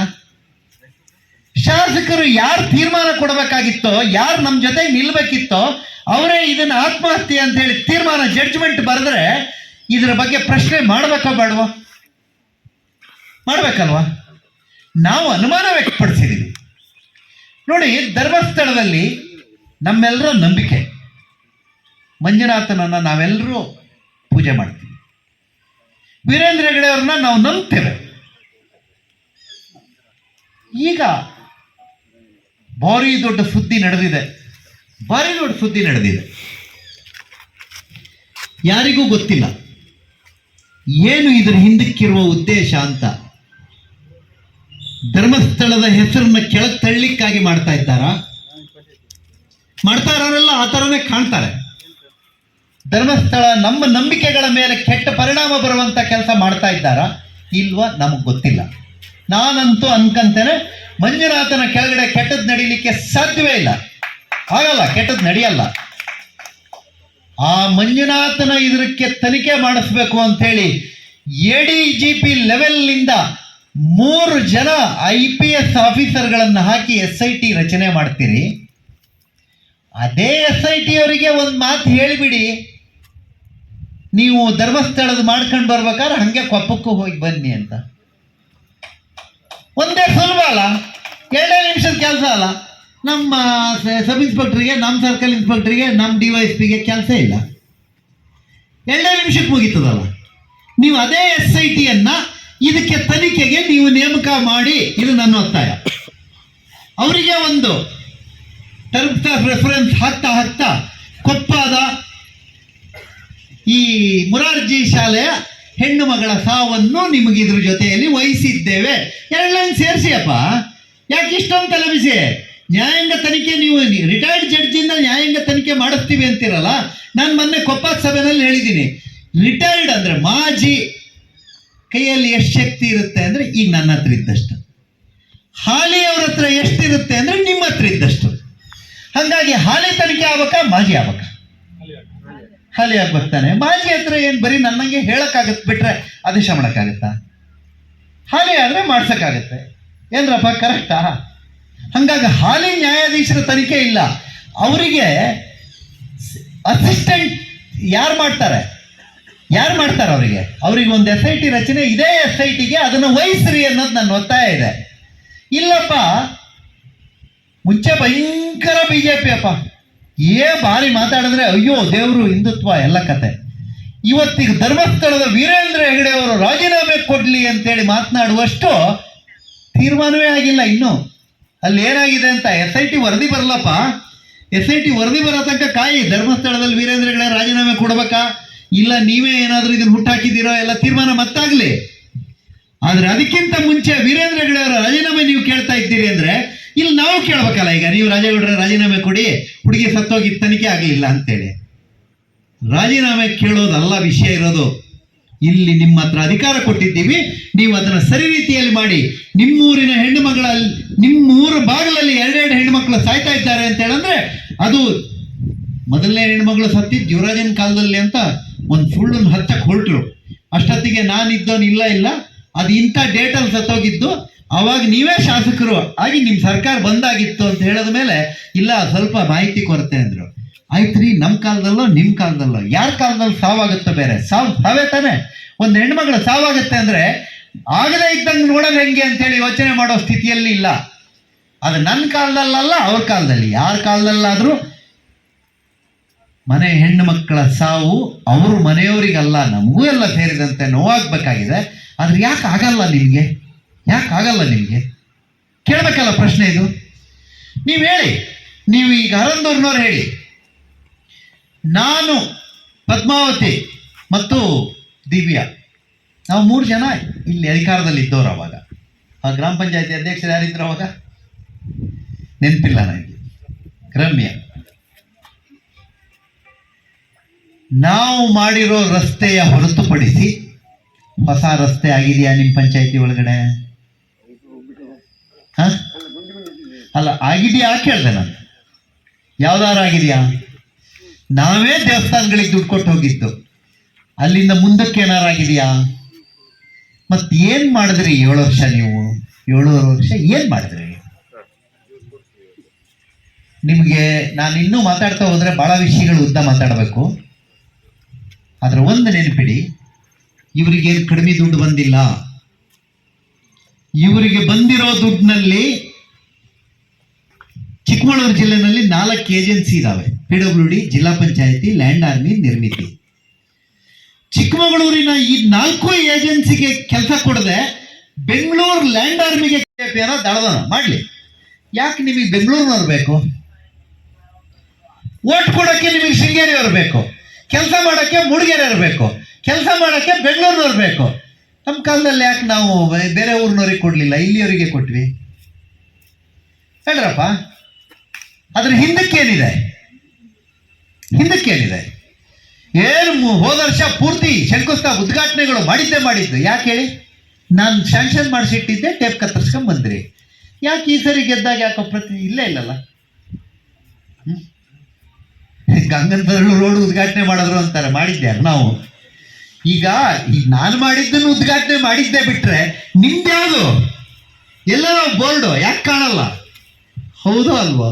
ಶಾಸಕರು ಯಾರು ತೀರ್ಮಾನ ಕೊಡಬೇಕಾಗಿತ್ತೋ, ಯಾರು ನಮ್ಮ ಜೊತೆ ನಿಲ್ಬೇಕಿತ್ತೋ, ಅವರೇ ಇದನ್ನ ಆತ್ಮಹತ್ಯೆ ಅಂತ ಹೇಳಿ ತೀರ್ಮಾನ ಜಡ್ಜ್ಮೆಂಟ್ ಬರೆದ್ರೆ ಇದರ ಬಗ್ಗೆ ಪ್ರಶ್ನೆ ಮಾಡಬೇಕೋ ಬೇಡವಾ? ಮಾಡ್ಬೇಕಲ್ವಾ? ನಾವು ಅನುಮಾನ ವ್ಯಕ್ತಪಡಿಸಿದೀವಿ. ನೋಡಿ, ಧರ್ಮಸ್ಥಳದಲ್ಲಿ ನಮ್ಮೆಲ್ಲರ ನಂಬಿಕೆ. ಮಂಜುನಾಥನನ್ನ ನಾವೆಲ್ಲರೂ ಪೂಜೆ ಮಾಡ್ತೀವಿ. ವೀರೇಂದ್ರ ಹೆಗಡೆ ಅವ್ರನ್ನ ನಾವು ನಂಬ್ತೇವೆ. ಈಗ ಭಾರಿ ದೊಡ್ಡ ಸುದ್ದಿ ನಡೆದಿದೆ. ಭಾರಿ ದೊಡ್ಡ ಸುದ್ದಿ ನಡೆದಿದೆ. ಯಾರಿಗೂ ಗೊತ್ತಿಲ್ಲ. ಏನು ಇದರ ಹಿಂದಕ್ಕಿರುವ ಉದ್ದೇಶ ಅಂತ. ಧರ್ಮಸ್ಥಳದ ಹೆಸರನ್ನ ಕೆಳಗೆ ತಳ್ಳಿಕ್ಕಾಗಿ ಮಾಡ್ತಾ ಇದ್ದಾರಾ? ಮಾಡ್ತಾ ಇರೋರೆಲ್ಲ ಆ ಥರನೇ ಕಾಣ್ತಾರೆ. ಧರ್ಮಸ್ಥಳ ನಮ್ಮ ನಂಬಿಕೆಗಳ ಮೇಲೆ ಕೆಟ್ಟ ಪರಿಣಾಮ ಬರುವಂತ ಕೆಲಸ ಮಾಡ್ತಾ ಇದ್ದಾರಾ? ಇಲ್ವಾ? ನಮಗೆ ಗೊತ್ತಿಲ್ಲ. ನಾನಂತೂ ಅನ್ಕಂತೇನೆ, ಮಂಜುನಾಥನ ಕೆಳಗಡೆ ಕೆಟ್ಟದ್ದು ನಡೀಲಿಕ್ಕೆ ಸಾಧ್ಯವೇ ಇಲ್ಲ. ಆಗಲ್ಲ ಕೆಟ್ಟದ್ದು ನಡೆಯಲ್ಲ. ಆ ಮಂಜುನಾಥನ ಇದಕ್ಕೆ ತನಿಖೆ ಮಾಡಿಸ್ಬೇಕು ಅಂತ ಹೇಳಿ ಎ ಡಿ ಜಿ ಪಿ ಲೆವೆಲ್ನಿಂದ ಮೂರು ಜನ ಐ ಪಿ ಎಸ್ ಆಫೀಸರ್ಗಳನ್ನು ಹಾಕಿ ಎಸ್ ಐ ಟಿ ರಚನೆ ಮಾಡ್ತೀರಿ? ಅದೇ ಎಸ್ ಐ ಟಿ ಅವರಿಗೆ ಒಂದು ಮಾತು ಹೇಳಿಬಿಡಿ. ನೀವು ಧರ್ಮಸ್ಥಳದ ಮಾಡ್ಕೊಂಡು ಬರ್ಬೇಕಾದ್ರೆ ಹಂಗೆ ಕೊಪ್ಪಕ್ಕೂ ಹೋಗಿ ಬನ್ನಿ ಅಂತ. ಒಂದೇ ಸುಲಭ ಅಲ್ಲ. ಎರಡೇ ನಿಮಿಷದ ಕೆಲಸ ಅಲ್ಲ. ನಮ್ಮ ಸಬ್ ಇನ್ಸ್ಪೆಕ್ಟ್ರಿಗೆ, ನಮ್ಮ ಸರ್ಕಲ್ ಇನ್ಸ್ಪೆಕ್ಟ್ರಿಗೆ, ನಮ್ಮ ಡಿ ವೈ ಎಸ್ ಪಿಗೆ ಕೆಲಸ ಇಲ್ಲ. ಎರಡೇ ನಿಮಿಷಕ್ಕೆ ಮುಗೀತದಲ್ಲ. ನೀವು ಅದೇ ಎಸ್ ಐ ಟಿಯನ್ನು ಇದಕ್ಕೆ ತನಿಖೆಗೆ ನೀವು ನೇಮಕ ಮಾಡಿ. ಇದು ನನ್ನ ಒತ್ತಾಯ. ಅವರಿಗೆ ಒಂದು ಟರ್ಮ್ಸ್ ಆಫ್ ರೆಫರೆನ್ಸ್ ಹಾಕ್ತಾ ಹಾಕ್ತಾ ಕೊಪ್ಪಾದ ಈ ಮುರಾರ್ಜಿ ಶಾಲೆಯ ಹೆಣ್ಣು ಮಗಳ ಸಾವನ್ನು ನಿಮಗೆ ಇದ್ರ ಜೊತೆಯಲ್ಲಿ ವಹಿಸಿದ್ದೇವೆ. ಎರಡನೇ ಸೇರಿಸಿ ಅಪ್ಪ ಯಾಕೆ ಇಷ್ಟೊಂದು ತಲೆಬಿಸಿ ನ್ಯಾಯಾಂಗ ತನಿಖೆ ನೀವು ರಿಟೈರ್ಡ್ ಜಡ್ಜಿಂದ ನ್ಯಾಯಾಂಗ ತನಿಖೆ ಮಾಡಿಸ್ತೀವಿ ಅಂತಿರಲ್ಲ, ನಾನು ಮೊನ್ನೆ ಕೊಪ್ಪಾದ ಸಭೆನಲ್ಲಿ ಹೇಳಿದ್ದೀನಿ ರಿಟೈರ್ಡ್ ಅಂದರೆ ಮಾಜಿ ಕೈಯಲ್ಲಿ ಎಷ್ಟು ಶಕ್ತಿ ಇರುತ್ತೆ ಅಂದರೆ ಈಗ ನನ್ನ ಹತ್ರ ಇದ್ದಷ್ಟು. ಹಾಲಿ ಅವ್ರ ಹತ್ರ ಎಷ್ಟಿರುತ್ತೆ ಅಂದರೆ ನಿಮ್ಮ ಹತ್ರ ಇದ್ದಷ್ಟು. ಹಾಗಾಗಿ ಹಾಲಿ ತನಿಖೆ ಆಗ್ಬೇಕ ಮಾಜಿ ಆಗ್ಬೇಕಾ? ಹಾಲಿ ಬರ್ತಾನೆ ಮಾಜಿ ಹತ್ರ ಏನು? ಬರೀ ನನ್ನಂಗೆ ಹೇಳಕ್ಕಾಗತ್ತೆ ಬಿಟ್ರೆ ಆದೇಶ ಮಾಡೋಕ್ಕಾಗತ್ತಾ? ಹಾಲಿ ಆದರೆ ಮಾಡ್ಸೋಕ್ಕಾಗತ್ತೆ. ಏನ್ರಪ್ಪ ಕರೆಕ್ಟಾ? ಹಂಗಾಗಿ ಹಾಲಿ ನ್ಯಾಯಾಧೀಶರ ತನಿಖೆ ಇಲ್ಲ. ಅವರಿಗೆ ಅಸಿಸ್ಟೆಂಟ್ ಯಾರು ಮಾಡ್ತಾರೆ? ಯಾರು ಮಾಡ್ತಾರೆ ಅವರಿಗೆ? ಅವರಿಗೆ ಒಂದು ಎಸ್ ಐ ಟಿ ರಚನೆ ಇದೇ ಎಸ್ ಐ ಟಿಗೆ ಅದನ್ನು ವಹಿಸ್ರಿ ಅನ್ನೋದು ನನ್ನ ಒತ್ತಾಯ ಇದೆ. ಇಲ್ಲಪ್ಪ ಮುಂಚೆ ಭಯಂಕರ ಬಿ ಜೆ ಪಿ ಅಪ್ಪ. ಏ ಬಾರಿ ಮಾತಾಡಿದ್ರೆ, ಅಯ್ಯೋ, ದೇವರು, ಹಿಂದುತ್ವ, ಎಲ್ಲ ಕತೆ. ಇವತ್ತಿಗೆ ಧರ್ಮಸ್ಥಳದ ವೀರೇಂದ್ರ ಹೆಗಡೆ ಅವರು ರಾಜೀನಾಮೆ ಕೊಡ್ಲಿ ಅಂತೇಳಿ ಮಾತನಾಡುವಷ್ಟು ತೀರ್ಮಾನವೇ ಆಗಿಲ್ಲ ಇನ್ನು. ಅಲ್ಲಿ ಏನಾಗಿದೆ ಅಂತ ಎಸ್ ಐ ಟಿ ವರದಿ ಬರಲಪ್ಪ ಎಸ್ ಐ ಟಿ ವರದಿ ಬರೋ ತನಕ ಕಾಯಿ, ಧರ್ಮಸ್ಥಳದಲ್ಲಿ ವೀರೇಂದ್ರ ಹೆಗಡೆ ರಾಜೀನಾಮೆ ಕೊಡ್ಬೇಕಾ? ಇಲ್ಲ, ನೀವೇ ಏನಾದರೂ ಇದನ್ನು ಹುಟ್ಟಾಕಿದ್ದೀರೋ? ಎಲ್ಲ ತೀರ್ಮಾನ ಮತ್ತಾಗಲಿ. ಆದರೆ ಅದಕ್ಕಿಂತ ಮುಂಚೆ ವೀರೇಂದ್ರ ಹೆಗಡೆ ಅವರ ರಾಜೀನಾಮೆ ನೀವು ಕೇಳ್ತಾ ಇದ್ದೀರಿ ಅಂದ್ರೆ ಇಲ್ಲಿ ನಾವು ಕೇಳ್ಬೇಕಲ್ಲ, ಈಗ ನೀವು ರಾಜೇಗೌಡರ ರಾಜೀನಾಮೆ ಕೊಡಿ, ಹುಡುಗಿ ಸತ್ತೋಗಿ ತನಿಖೆ ಆಗಲಿಲ್ಲ ಅಂತೇಳಿ. ರಾಜೀನಾಮೆ ಕೇಳೋದಲ್ಲ ವಿಷಯ ಇರೋದು. ಇಲ್ಲಿ ನಿಮ್ಮ ಹತ್ರ ಅಧಿಕಾರ ಕೊಟ್ಟಿದ್ದೀವಿ, ನೀವು ಅದನ್ನು ಸರಿ ರೀತಿಯಲ್ಲಿ ಮಾಡಿ. ನಿಮ್ಮೂರಿನ ಹೆಣ್ಣು ಮಗಳಲ್ಲಿ ನಿಮ್ಮೂರ ಬಾಗಿಲಲ್ಲಿ ಎರಡೆರಡು ಹೆಣ್ಣು ಮಕ್ಕಳು ಸಾಯ್ತಾ ಇದ್ದಾರೆ ಅಂತ ಹೇಳಂದ್ರೆ ಅದು ಮೊದಲನೇ ಹೆಣ್ಮಗಳು ಸತ್ತಿದ್ದು ಯುವರಾಜನ ಕಾಲದಲ್ಲಿ ಅಂತ ಒಂದು ಸುಳ್ಳನ್ನು ಹಚ್ಚಕ್ಕೆ ಹೊರಟರು ಅಷ್ಟೊತ್ತಿಗೆ ನಾನಿದ್ದೋನು ಇಲ್ಲ ಇಲ್ಲ, ಅದು ಇಂಥ ಡೇಟಲ್ಲಿ ಸತ್ತೋಗಿದ್ದು ಅವಾಗ ನೀವೇ ಶಾಸಕರು ಆಗಿ ನಿಮ್ಮ ಸರ್ಕಾರ ಬಂದಾಗಿತ್ತು ಅಂತ ಹೇಳಿದ ಮೇಲೆ, ಇಲ್ಲ, ಸ್ವಲ್ಪ ಮಾಹಿತಿ ಕೊರತೆ ಅಂದರು. ಆಯ್ತು ರೀ ನಮ್ಮ ಕಾಲದಲ್ಲೋ ನಿಮ್ಮ ಕಾಲದಲ್ಲೋ, ಯಾರ ಕಾಲದಲ್ಲಿ ಸಾವಾಗುತ್ತೆ ಬೇರೆ, ಸಾವು, ಸಾವೇ ತಾನೆ. ಒಂದು ಹೆಣ್ಮಗಳು ಸಾವಾಗುತ್ತೆ ಅಂದರೆ, ಆಗದೇ ಇದ್ದಂಗೆ ನೋಡೋದು ಹೆಂಗೆ ಅಂತೇಳಿ ಯೋಚನೆ ಮಾಡೋ ಸ್ಥಿತಿಯಲ್ಲಿ ಇಲ್ಲ. ಅದು ನನ್ನ ಕಾಲದಲ್ಲಲ್ಲ, ಅವ್ರ ಕಾಲದಲ್ಲಿ. ಯಾರ ಕಾಲದಲ್ಲಾದರೂ, ಮನೆ ಹೆಣ್ಣು ಮಕ್ಕಳ ಸಾವು ಅವರು ಮನೆಯವರಿಗಲ್ಲ, ನಮಗೂ ಎಲ್ಲ ಸೇರಿದಂತೆ ನೋವಾಗಬೇಕಾಗಿದೆ. ಆದ್ರೆ ಯಾಕೆ ಆಗಲ್ಲ ನಿಮಗೆ? ಯಾಕೆ ಆಗಲ್ಲ ನಿಮಗೆ? ಕೇಳಬೇಕಲ್ಲ ಪ್ರಶ್ನೆ ಇದು. ನೀವು ಹೇಳಿ, ನೀವು ಈಗ ಅರಂದೂರ್ನವ್ರು ಹೇಳಿ. ನಾನು, ಪದ್ಮಾವತಿ ಮತ್ತು ದಿವ್ಯಾ. ನಾವು ಮೂರು ಜನ ಇಲ್ಲಿ ಅಧಿಕಾರದಲ್ಲಿ ಇದ್ದವ್ರು ಅವಾಗ. ಆ ಗ್ರಾಮ ಪಂಚಾಯತಿ ಅಧ್ಯಕ್ಷರು ಯಾರಿದ್ರು ಅವಾಗ? ನೆನಪಿಲ್ಲ ನನಗೆ ರಮ್ಯ. ನಾವು ಮಾಡಿರೋ ರಸ್ತೆಯ ಹೊರತುಪಡಿಸಿ ಹೊಸ ರಸ್ತೆ ಆಗಿದೆಯಾ ನಿಮ್ಮ ಪಂಚಾಯತಿ ಒಳಗಡೆ? ಹ? ಅಲ್ಲ, ಆಗಿದೆಯಾ ಕೇಳ್ದೆ ನಾನು? ಯಾವ್ದಾರು ಆಗಿದೆಯಾ? ನಾವೇ ದೇವಸ್ಥಾನಗಳಿಗೆ ದುಡ್ಡು ಕೊಟ್ಟು ಹೋಗಿದ್ದು. ಅಲ್ಲಿಂದ ಮುಂದಕ್ಕೆ ಏನಾರು ಆಗಿದೆಯಾ? ಮತ್ತೆ ಏನ್ ಮಾಡಿದ್ರಿ ಏಳು ವರ್ಷ ನೀವು? ಏಳೂವರೆ ವರ್ಷ ಏನ್ ಮಾಡಿದ್ರಿ? ನಿಮಗೆ ನಾನು ಇನ್ನೂ ಮಾತಾಡ್ತಾ ಹೋದ್ರೆ ಬಹಳ ವಿಷಯಗಳು ಉದ್ದ ಮಾತಾಡಬೇಕು. ಆದ್ರೆ ಒಂದು ನೆನಪಿಡಿ, ಇವರಿಗೇನು ಕಡಿಮೆ ದುಡ್ಡು ಬಂದಿಲ್ಲ. ಇವರಿಗೆ ಬಂದಿರೋ ದುಡ್ಡಿನಲ್ಲಿ ಚಿಕ್ಕಮಗಳೂರು ಜಿಲ್ಲೆನಲ್ಲಿ ನಾಲ್ಕು ಏಜೆನ್ಸಿ ಇದಾವೆ. ಪಿ ಡಬ್ಲ್ಯೂ ಡಿ, ಜಿಲ್ಲಾ ಪಂಚಾಯತಿ, ಲ್ಯಾಂಡ್ ಆರ್ಮಿ ನಿರ್ಮಿತಿ. ಚಿಕ್ಕಮಗಳೂರಿನ ಈ ನಾಲ್ಕು ಏಜೆನ್ಸಿಗೆ ಕೆಲಸ ಕೊಡದೆ ಬೆಂಗಳೂರು ಲ್ಯಾಂಡ್ ಆರ್ಮಿಗೆ ಏನೋ ದಳದನ. ಮಾಡಲಿ. ಯಾಕೆ ನಿಮಗೆ ಬೆಂಗಳೂರಿನವ್ರು ಬೇಕು? ಓಟ್ ಕೊಡೋಕ್ಕೆ ನಿಮಗೆ ಶೃಂಗೇರಿಯವ್ರು ಬೇಕು. ಕೆಲಸ ಮಾಡೋಕ್ಕೆ ಮೂಡಿಗೆರೆಯವ್ರು ಬೇಕು. ಕೆಲಸ ಮಾಡೋಕ್ಕೆ ಬೆಂಗಳೂರಿನವ್ರು ಬೇಕು. ನಮ್ಮ ಕಾಲದಲ್ಲಿ ಯಾಕೆ ನಾವು ಬೇರೆ ಊರಿನವ್ರಿಗೆ ಕೊಡಲಿಲ್ಲ, ಇಲ್ಲಿಯವರಿಗೆ ಕೊಟ್ವಿ? ಹೇಳ್ರಪ್ಪ. ಅದ್ರ ಹಿಂದಕ್ಕೇನಿದೆ ಹಿಂದಕ್ಕೇನಿದೆ ಏನು ಹೋದ ವರ್ಷ ಪೂರ್ತಿ ಶಂಕುಸ್ಥಾಪ ಉದ್ಘಾಟನೆಗಳು ಮಾಡಿದ್ದೆ ಮಾಡಿದ್ದು. ಯಾಕೆ ಹೇಳಿ? ನಾನು ಶಾಂಕ್ಷನ್ ಮಾಡಿಸಿಟ್ಟಿದ್ದೆ ಟೇಪ್ ಕತ್ತರಿಸ್ಕೊಂಡ್ ಬಂದ್ರಿ. ಯಾಕೆ ಈ ಸರಿ ಗೆದ್ದಾಗ ಯಾಕೋ ಪ್ರತಿ ಇಲ್ಲೇ ಇಲ್ಲಲ್ಲ. ಗಂಗನಬರಳು ರೋಡ್ ಉದ್ಘಾಟನೆ ಮಾಡಿದ್ರು ಅಂತಾರೆ ಮಾಡಿದ್ದೆ ನಾವು ಈಗ ನಾನು ಮಾಡಿದ್ದನ್ನು ಉದ್ಘಾಟನೆ ಮಾಡಿದ್ದೆ ಬಿಟ್ರೆ ನಿಮ್ದ್ಯಾವುದು ಎಲ್ಲೋ ಬೋರ್ಡ್, ಯಾಕೆ ಕಾಣಲ್ಲ? ಹೌದು ಅಲ್ವೋ?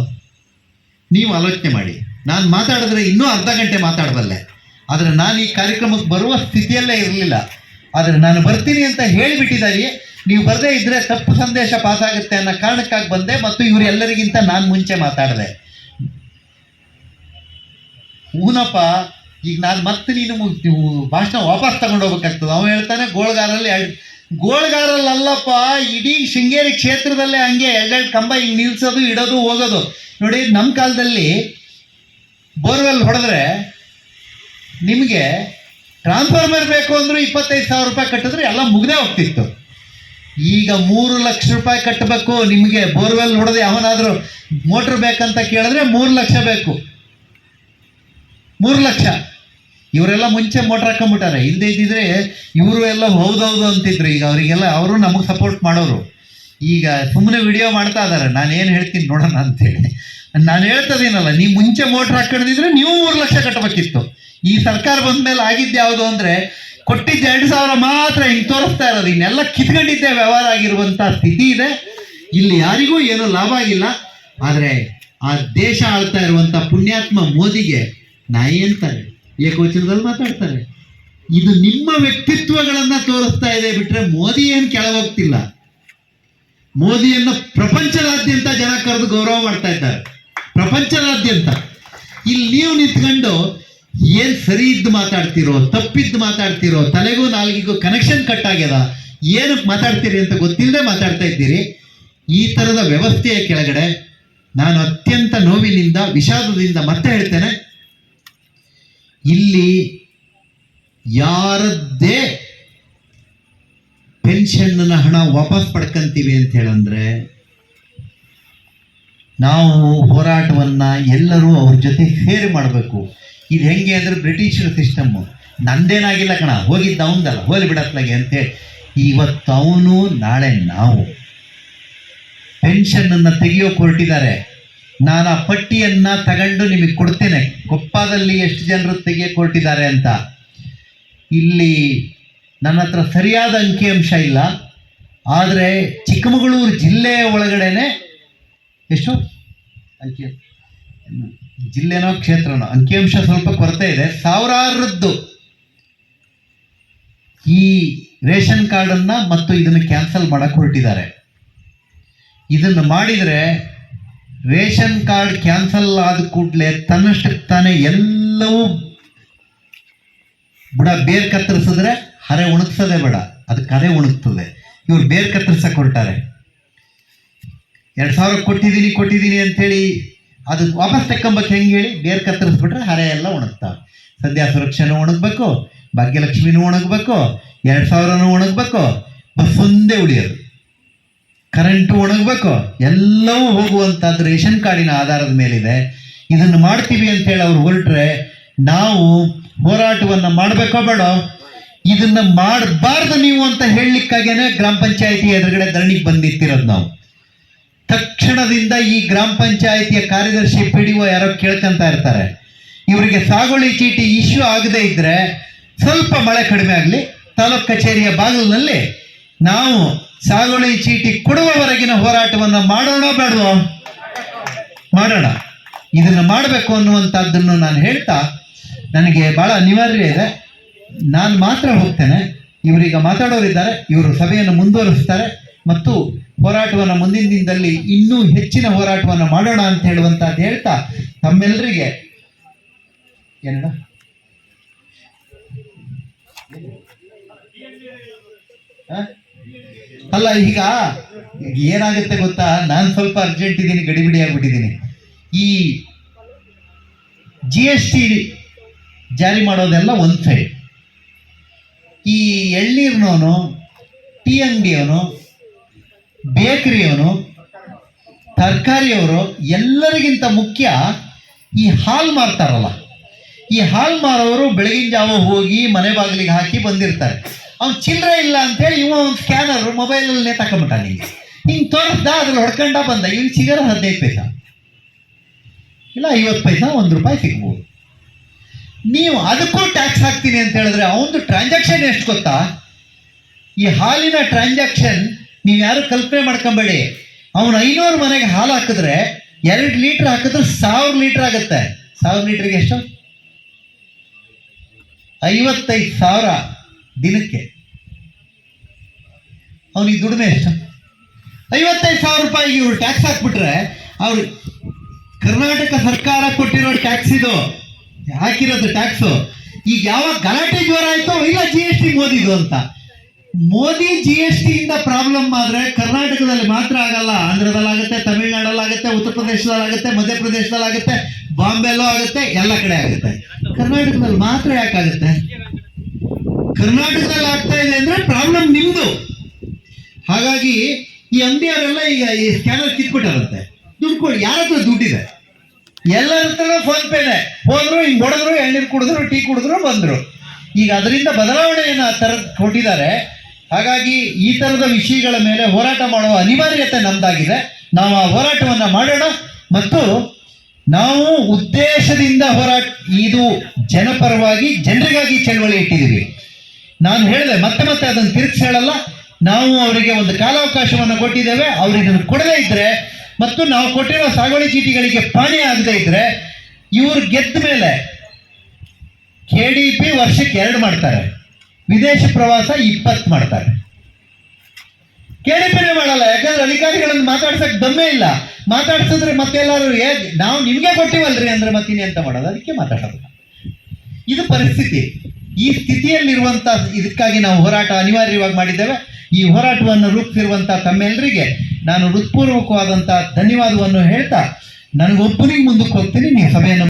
ನೀವು ಆಲೋಚನೆ ಮಾಡಿ. ನಾನು ಮಾತಾಡಿದ್ರೆ ಇನ್ನೂ ಅರ್ಧ ಗಂಟೆ ಮಾತಾಡಬಲ್ಲೆ ಆದರೆ ನಾನು ಈ ಕಾರ್ಯಕ್ರಮಕ್ಕೆ ಬರುವ ಸ್ಥಿತಿಯಲ್ಲೇ ಇರಲಿಲ್ಲ. ಆದರೆ ನಾನು ಬರ್ತೀನಿ ಅಂತ ಹೇಳಿಬಿಟ್ಟಿದ್ದಾರೆ ನೀವು ಬರದೇ ಇದ್ದರೆ ತಪ್ಪು ಸಂದೇಶ ಪಾಸ್ ಆಗುತ್ತೆ ಅನ್ನೋ ಕಾರಣಕ್ಕಾಗಿ ಬಂದೆ ಮತ್ತು ಇವರೆಲ್ಲರಿಗಿಂತ ನಾನು ಮುಂಚೆ ಮಾತಾಡಿದೆ. ಹೂನಪ್ಪ ಈಗ ನಾನು ಮತ್ತೆ ನೀನು ಭಾಷಣ ವಾಪಸ್ ತಗೊಂಡೋಗ್ಬೇಕಾಗ್ತದೆ ಅವ ಹೇಳ್ತಾನೆ, ಗೋಳ್ಗಾರಲ್ಲಿ ಗೋಳಗಾರಲ್ಲಪ್ಪ ಗೋಳ್ಗಾರಲ್ಲಿ ಅಲ್ಲಪ್ಪ ಇಡೀ ಶೃಂಗೇರಿ ಕ್ಷೇತ್ರದಲ್ಲೇ ಹಂಗೆ ಎರಡೆರಡು ಕಂಬ ಹಿಂಗೆ ನಿಲ್ಸೋದು, ಇಡೋದು, ಹೋಗೋದು. ನೋಡಿ ನಮ್ಮ ಕಾಲದಲ್ಲಿ ಬೋರ್ವೆಲ್ ಹೊಡೆದ್ರೆ ನಿಮಗೆ ಟ್ರಾನ್ಸ್ಫಾರ್ಮರ್ ಬೇಕು ಅಂದರೂ ಇಪ್ಪತ್ತೈದು ಸಾವಿರ ರೂಪಾಯಿ ಕಟ್ಟಿದ್ರೆ ಎಲ್ಲ ಮುಗ್ದೇ ಹೋಗ್ತಿತ್ತು. ಈಗ ಮೂರು ಲಕ್ಷ ರೂಪಾಯಿ ಕಟ್ಟಬೇಕು, ನಿಮಗೆ ಬೋರ್ವೆಲ್ ಹೊಡೆದು ಯಾವನಾದರೂ ಮೋಟ್ರ್ ಬೇಕಂತ ಕೇಳಿದ್ರೆ ಮೂರು ಲಕ್ಷ ಬೇಕು. ಮೂರು ಲಕ್ಷ. ಇವರೆಲ್ಲ ಮುಂಚೆ ಮೋಟ್ರ್ ಹಾಕೊಂಡ್ಬಿಟ್ಟಾರೆ. ಹಿಂದೆ ಇದ್ದಿದ್ರೆ ಇವರು ಎಲ್ಲ ಹೌದೌದು ಅಂತಿದ್ರು. ಈಗ ಅವರಿಗೆಲ್ಲ ಅವರು ನಮಗೆ ಸಪೋರ್ಟ್ ಮಾಡೋರು. ಈಗ ಸುಮ್ಮನೆ ವಿಡಿಯೋ ಮಾಡ್ತಾ ಇದ್ದಾರೆ ನಾನು ಏನು ಹೇಳ್ತೀನಿ ನೋಡೋಣ ಅಂತೇಳಿ. ನಾನು ಹೇಳ್ತದೇನಲ್ಲ, ನೀವು ಮುಂಚೆ ಮೋಟ್ರ್ ಹಾಕೊಂಡಿದ್ರೆ ನೀವು ಮೂರು ಲಕ್ಷ ಕಟ್ಟಬೇಕಿತ್ತು. ಈ ಸರ್ಕಾರ ಬಂದ ಮೇಲೆ ಆಗಿದ್ದು ಯಾವುದು ಅಂದರೆ ಕೊಟ್ಟಿದ್ದು ಎರಡು ಸಾವಿರ ಮಾತ್ರ ಹಿಂಗೆ ತೋರಿಸ್ತಾ ಇರೋದು. ಇನ್ನೆಲ್ಲ ಕಿತ್ಕೊಂಡಿದ್ದೆ ವ್ಯವಹಾರ ಆಗಿರುವಂಥ ಸ್ಥಿತಿ ಇದೆ. ಇಲ್ಲಿ ಯಾರಿಗೂ ಏನೂ ಲಾಭ ಆಗಿಲ್ಲ. ಆದರೆ ಆ ದೇಶ ಆಳ್ತಾ ಇರುವಂಥ ಪುಣ್ಯಾತ್ಮ ಮೋದಿಗೆ ನಾಯಿ ಹೇಳ್ತಾರೆ ಏಕವಚನದಲ್ಲಿ ಮಾತಾಡ್ತಾರೆ. ಇದು ನಿಮ್ಮ ವ್ಯಕ್ತಿತ್ವಗಳನ್ನು ತೋರಿಸ್ತಾ ಇದೆ ಬಿಟ್ರೆ ಮೋದಿ ಏನು ಕೆಳಗೋಗ್ತಿಲ್ಲ. ಮೋದಿಯನ್ನು ಪ್ರಪಂಚದಾದ್ಯಂತ ಜನ ಕರೆದು ಗೌರವ ಮಾಡ್ತಾ ಇದ್ದಾರೆ. ಪ್ರಪಂಚದಾದ್ಯಂತ. ಇಲ್ಲಿ ನೀವು ನಿಂತ್ಕೊಂಡು ಏನು ಸರಿ ಇದ್ದು ಮಾತಾಡ್ತಿರೋ, ತಪ್ಪಿದ್ದು ಮಾತಾಡ್ತಿರೋ, ತಲೆಗೂ ನಾಲ್ಗಿಗೂ ಕನೆಕ್ಷನ್ ಕಟ್ ಆಗ್ಯದ ಏನಕ್ಕೆ ಮಾತಾಡ್ತೀರಿ ಅಂತ ಗೊತ್ತಿಲ್ಲದೆ ಮಾತಾಡ್ತಾ ಇದ್ದೀರಿ. ಈ ಥರದ ವ್ಯವಸ್ಥೆಯ ಕೆಳಗಡೆ ನಾನು ಅತ್ಯಂತ ನೋವಿನಿಂದ, ವಿಷಾದದಿಂದ ಮತ್ತೆ ಹೇಳ್ತೇನೆ. ಇಲ್ಲಿ ಯಾರದ್ದೇ ಪೆನ್ಷನ್ನ ಹಣ ವಾಪಸ್ ಪಡ್ಕಂತೀವಿ ಅಂತ ಹೇಳಂದ್ರೆ ನಾವು ಹೋರಾಟವನ್ನ ಎಲ್ಲರೂ ಅವ್ರ ಜೊತೆ ಸೇರಿ ಮಾಡಬೇಕು. ಇದು ಹೆಂಗೆ ಅಂದ್ರೆ ಬ್ರಿಟಿಷರ ಸಿಸ್ಟಮ್ಮು ನಂದೇನಾಗಿಲ್ಲ ಕಣ. ಹೋಗಿದ್ದ ಅವನದಲ್ಲ. ಹೋಲಿ ಬಿಡತ್ಲಾಗೆ ಅಂತೇಳಿ ಇವತ್ತು ಅವನು, ನಾಳೆ ನಾವು. ಪೆನ್ಷನ್ ತೆಗಿಯೋಕೆ ಹೊರಟಿದ್ದಾರೆ ನಾನು ಆ ಪಟ್ಟಿಯನ್ನ ತಗೊಂಡು ನಿಮಗೆ ಕೊಡ್ತೇನೆ. ಕೊಪ್ಪದಲ್ಲಿ ಎಷ್ಟು ಜನರು ತೆಗೆ ಕೊಟ್ಟಿದ್ದಾರೆ ಅಂತ. ಇಲ್ಲಿ ನನ್ನ ಹತ್ರ ಸರಿಯಾದ ಅಂಕಿಅಂಶ ಇಲ್ಲ. ಆದರೆ ಚಿಕ್ಕಮಗಳೂರು ಜಿಲ್ಲೆಯ ಒಳಗಡೆನೆ ಎಷ್ಟು? ಅಂಕಿ ಜಿಲ್ಲೆನೋ ಕ್ಷೇತ್ರನೋ. ಅಂಕಿಅಂಶ ಸ್ವಲ್ಪ ಕೊರತೆ ಇದೆ. ಸಾವಿರಾರದ್ದು ಈ ರೇಷನ್ ಕಾರ್ಡನ್ನು ಮತ್ತು ಇದನ್ನು ಕ್ಯಾನ್ಸಲ್ ಮಾಡಕ್ಕೆ ಹೊರಟಿದ್ದಾರೆ. ಇದನ್ನು ಮಾಡಿದರೆ ರೇಷನ್ ಕಾರ್ಡ್ ಕ್ಯಾನ್ಸಲ್ ಆದ ಕೂಡಲೇ ತನ್ನಷ್ಟಕ್ಕೆ ತಾನೇ ಎಲ್ಲವೂ ಬುಡ ಬೇರ್ ಕತ್ತರಿಸಿದ್ರೆ ಹರೆ ಉಣಗ್ಸೋದೇ ಬೇಡ. ಅದು ಹರೆ ಉಣಗ್ತದೆ ಇವ್ರು ಬೇರ್ ಕತ್ತರಿಸಕ್ಕೆ ಹೊರಟಾರೆ. ಎರಡು ಸಾವಿರ ಕೊಟ್ಟಿದ್ದೀನಿ ಕೊಟ್ಟಿದ್ದೀನಿ ಅಂತೇಳಿ ಅದು ವಾಪಸ್ ತಕ್ಕಂಬಕ್ಕೆ ಹೆಂಗೆ ಹೇಳಿ ಬೇರ್ ಕತ್ತರಿಸ್ಬಿಟ್ರೆ ಹರೆ ಎಲ್ಲ ಉಣಗ್ತಾವೆ ಸದ್ಯ ಸುರಕ್ಷೆನೂ ಒಣಗಬೇಕು ಭಾಗ್ಯಲಕ್ಷ್ಮಿನೂ ಒಣಗಬೇಕು ಎರಡು ಸಾವಿರನೂ ಒಣಗಬೇಕು ಬಸ್ ಒಂದೇ ಉಳಿಯೋದು. ಕರೆಂಟು ಒಣಗಬೇಕು. ಎಲ್ಲವೂ ಹೋಗುವಂಥದ್ದು ರೇಷನ್ ಕಾರ್ಡಿನ ಆಧಾರದ ಮೇಲಿದೆ. ಇದನ್ನು ಮಾಡ್ತೀವಿ ಅಂತೇಳಿ ಅವ್ರು ಹೊರಟ್ರೆ ನಾವು ಹೋರಾಟವನ್ನು ಮಾಡಬೇಕೋ ಬೇಡ. ಇದನ್ನ ಮಾಡಬಾರ್ದು ನೀವು ಅಂತ ಹೇಳಲಿಕ್ಕಾಗೇನೆ ಗ್ರಾಮ ಪಂಚಾಯಿತಿ ಎದುರುಗಡೆ ಧರಣಿಗೆ ಬಂದು ನಿಂತಿರೋದು ನಾವು. ತಕ್ಷಣದಿಂದ ಈ ಗ್ರಾಮ ಪಂಚಾಯಿತಿಯ ಕಾರ್ಯದರ್ಶಿ ಪಿ ಡಿ ಒ ಯಾರೋ ಕೇಳ್ಕೊಂತ ಇರ್ತಾರೆ. ಇವರಿಗೆ ಸಾಗುವಳಿ ಚೀಟಿ ಇಶ್ಯೂ ಆಗದೇ ಇದ್ರೆ ಸ್ವಲ್ಪ ಮಳೆ ಕಡಿಮೆ ಆಗಲಿ, ತಾಲೂಕ್ ಕಚೇರಿಯ ಬಾಗಿಲಿನಲ್ಲಿ ನಾವು ಸಾಗುವಳಿ ಚೀಟಿ ಕೊಡುವವರೆಗಿನ ಹೋರಾಟವನ್ನು ಮಾಡೋಣ ಬೇಡವೋ? ಮಾಡೋಣ. ಇದನ್ನು ಮಾಡಬೇಕು ಅನ್ನುವಂಥದ್ದನ್ನು ನಾನು ಹೇಳ್ತಾ, ನನಗೆ ಬಹಳ ಅನಿವಾರ್ಯ ಇದೆ. ನಾನು ಮಾತ್ರ ಹೋಗ್ತೇನೆ. ಇವರೀಗ ಮಾತಾಡೋರಿದ್ದಾರೆ. ಇವರು ಸಭೆಯನ್ನು ಮುಂದುವರಿಸ್ತಾರೆ. ಮತ್ತು ಹೋರಾಟವನ್ನು ಮುಂದಿನ ದಿನದಲ್ಲಿ ಇನ್ನೂ ಹೆಚ್ಚಿನ ಹೋರಾಟವನ್ನು ಮಾಡೋಣ ಅಂತ ಹೇಳುವಂಥದ್ದು ಹೇಳ್ತಾ ತಮ್ಮೆಲ್ಲರಿಗೆ ಏನಣ್ಣ? ಹ? ಅಲ್ಲ, ಈಗ ಏನಾಗುತ್ತೆ ಗೊತ್ತಾ? ನಾನು ಸ್ವಲ್ಪ ಅರ್ಜೆಂಟ್ ಇದ್ದೀನಿ, ಗಡಿಬಿಡಿ ಆಗ್ಬಿಟ್ಟಿದ್ದೀನಿ. ಈ ಜಿ ಎಸ್ ಟಿ ಜಾರಿ ಮಾಡೋದೆಲ್ಲ ಒಂದು ಸೈಡ್ ಈ ಎಳ್ನೀರ್ನವನು, ಟೀ ಅಂಗಡಿಯವನು, ಬೇಕರಿಯವನು, ತರಕಾರಿಯವರು ಎಲ್ಲರಿಗಿಂತ ಮುಖ್ಯ ಈ ಹಾಲ್ ಮಾರ್ತಾರಲ್ಲ. ಈ ಹಾಲ್ ಮಾರೋರು ಬೆಳಗಿನ ಜಾವ ಹೋಗಿ ಮನೆ ಬಾಗಿಲಿಗೆ ಹಾಕಿ ಬಂದಿರ್ತಾರೆ. ಅವ್ನು ಚಿಲ್ಲರೆ ಇಲ್ಲ ಅಂತೇಳಿ ಇವ ಒಂದು ಸ್ಕ್ಯಾನರ್ ಮೊಬೈಲಲ್ಲೇ ಹಾಕೊಂಬಿಟ್ಟ ನಿಂಗೆ ಹಿಂಗೆ ತೋರಿಸ್ದ, ಅದ್ರಲ್ಲಿ ಹೊಡ್ಕೊಂಡ ಬಂದ. ಇವ್ನು ಸಿಗರ ಹದಿನೈದು ಪೈಸಾ. ಇಲ್ಲ, ಐವತ್ತು ಪೈಸಾ, ಒಂದು ರೂಪಾಯಿ ಸಿಗ್ಬೋದು. ನೀವು ಅದಕ್ಕೂ ಟ್ಯಾಕ್ಸ್ ಹಾಕ್ತೀನಿ ಅಂತ ಹೇಳಿದ್ರೆ ಅವನದು ಟ್ರಾನ್ಸಾಕ್ಷನ್ ಎಷ್ಟು ಗೊತ್ತಾ? ಈ ಹಾಲಿನ ಟ್ರಾನ್ಸಾಕ್ಷನ್ ನೀವು ಯಾರು ಕಲ್ಪನೆ ಮಾಡ್ಕೊಂಬೇಡಿ. ಅವನು ಐನೂರು ಮನೆಗೆ ಹಾಲು ಹಾಕಿದ್ರೆ ಎರಡು ಲೀಟ್ರ್ ಹಾಕಿದ್ರೆ ಸಾವಿರ ಲೀಟ್ರ್ ಆಗುತ್ತೆ. ಸಾವಿರ ಲೀಟ್ರಿಗೆ ಎಷ್ಟು? ಐವತ್ತೈದು ಸಾವಿರ. ದಿನಕ್ಕೆ. ಅವನಿಗೆ ದುಡಿಮೆ ಎಷ್ಟು? ಐವತ್ತೈದು ಸಾವಿರ ರೂಪಾಯಿಗೆ ಇವ್ರು ಟ್ಯಾಕ್ಸ್ ಹಾಕ್ಬಿಟ್ರೆ, ಅವ್ರು ಕರ್ನಾಟಕ ಸರ್ಕಾರ ಕೊಟ್ಟಿರೋ ಟ್ಯಾಕ್ಸ್ ಇದು. ಹಾಕಿರೋದು ಟ್ಯಾಕ್ಸು ಈಗ ಯಾವಾಗ ಗಲಾಟೆ ಜ್ವರ ಆಯಿತೋ ಇಲ್ಲ ಜಿ ಎಸ್ ಟಿ ಮೋದಿದು ಅಂತ. ಮೋದಿ ಜಿ ಎಸ್ ಟಿಯಿಂದ ಪ್ರಾಬ್ಲಮ್ ಆದರೆ ಕರ್ನಾಟಕದಲ್ಲಿ ಮಾತ್ರ ಆಗಲ್ಲ. ಆಂಧ್ರದಲ್ಲಾಗುತ್ತೆ, ತಮಿಳ್ನಾಡಲ್ಲಾಗುತ್ತೆ, ಉತ್ತರ ಪ್ರದೇಶದಲ್ಲಾಗುತ್ತೆ ಮಧ್ಯಪ್ರದೇಶದಲ್ಲಾಗುತ್ತೆ ಬಾಂಬೆಲ್ಲೂ ಆಗುತ್ತೆ, ಎಲ್ಲ ಕಡೆ ಆಗುತ್ತೆ. ಕರ್ನಾಟಕದಲ್ಲಿ ಮಾತ್ರ ಯಾಕಾಗುತ್ತೆ? ಕರ್ನಾಟಕದಲ್ಲಿ ಆಗ್ತಾ ಇದೆ ಅಂದ್ರೆ ಪ್ರಾಬ್ಲಮ್ ನಿಮ್ದು. ಹಾಗಾಗಿ ಈ ಅಂಗಡಿಯವರೆಲ್ಲ ಈಗ ಈ ಸ್ಕ್ಯಾನರ್ ಕಿತ್ಬಿಟ್ಟಾರಂತೆ. ದುಡ್ಡು ಕೊಡಿ ಯಾರ ಹತ್ರ ದುಡ್ಡಿದೆ? ಎಲ್ಲರ ಹತ್ರ ಫೋನ್ ಪೇನೆ ಹೋದ್ರು, ಹಿಂಗೆ ಹೊಡೆದ್ರು, ಎಳ್ನೀರು ಕುಡಿದ್ರು, ಟೀ ಕುಡಿದ್ರು, ಬಂದ್ರು. ಈಗ ಅದರಿಂದ ಬದಲಾವಣೆಯನ್ನ ತರ ಕೊಟ್ಟಿದ್ದಾರೆ. ಹಾಗಾಗಿ ಈ ತರದ ವಿಷಯಗಳ ಮೇಲೆ ಹೋರಾಟ ಮಾಡುವ ಅನಿವಾರ್ಯತೆ ನಮ್ದಾಗಿದೆ. ನಾವು ಆ ಹೋರಾಟವನ್ನ ಮಾಡೋಣ. ಮತ್ತು ನಾವು ಉದ್ದೇಶದಿಂದ ಹೋರಾಟ, ಇದು ಜನಪರವಾಗಿ, ಜನರಿಗಾಗಿ ಚಳವಳಿ ಇಟ್ಟಿದ್ದೀವಿ. ನಾನು ಹೇಳಿದೆ, ಮತ್ತೆ ಮತ್ತೆ ಅದನ್ನು ತಿರುಗಿಸಿ ಹೇಳಲ್ಲ. ನಾವು ಅವರಿಗೆ ಒಂದು ಕಾಲಾವಕಾಶವನ್ನು ಕೊಟ್ಟಿದ್ದೇವೆ. ಅವರು ಇದನ್ನು ಕೊಡದೇ ಇದ್ರೆ ಮತ್ತು ನಾವು ಕೊಟ್ಟಿರೋ ಸಾಗುವಳಿ ಚೀಟಿಗಳಿಗೆ ಪಾನಿ ಆಗದೆ ಇದ್ರೆ ಇವರು ಗೆದ್ದ ಮೇಲೆ ಕೆ ಡಿ ಪಿ ವರ್ಷಕ್ಕೆ ಎರಡು ಮಾಡ್ತಾರೆ. ವಿದೇಶ ಪ್ರವಾಸ ಇಪ್ಪತ್ತು ಮಾಡ್ತಾರೆ. ಕೆ ಡಿ ಪಿನೇ ಮಾಡಲ್ಲ, ಯಾಕಂದ್ರೆ ಅಧಿಕಾರಿಗಳನ್ನು ಮಾತಾಡ್ಸಕ್ ದಮ್ಮೆ ಇಲ್ಲ. ಮಾತಾಡ್ಸಿದ್ರೆ ಮತ್ತೆಲ್ಲರೂ ನಾವು ನಿಮಗೆ ಕೊಟ್ಟಿವಲ್ರಿ ಅಂದ್ರೆ ಮತ್ತೀನಿ ಅಂತ ಮಾಡೋದು? ಅದಕ್ಕೆ ಮಾತಾಡೋದು. ಇದು ಪರಿಸ್ಥಿತಿ. ಈ ಸ್ಥಿತಿಯಲ್ಲಿರುವಂಥ ಇದಕ್ಕಾಗಿ ನಾವು ಹೋರಾಟ ಅನಿವಾರ್ಯವಾಗಿ ಮಾಡಿದ್ದೇವೆ. ಈ ಹೋರಾಟವನ್ನು ರೂಪಿಸಿರುವಂಥ ತಮ್ಮೆಲ್ಲರಿಗೆ ನಾನು ಹೃತ್ಪೂರ್ವಕವಾದಂತ ಧನ್ಯವಾದವನ್ನು ಹೇಳ್ತಾ, ನನಗೊಬ್ಬನಿಗೆ ಮುಂದಕ್ಕೆ ಹೋಗ್ತೀನಿ. ನೀವು ಸಭೆಯನ್ನು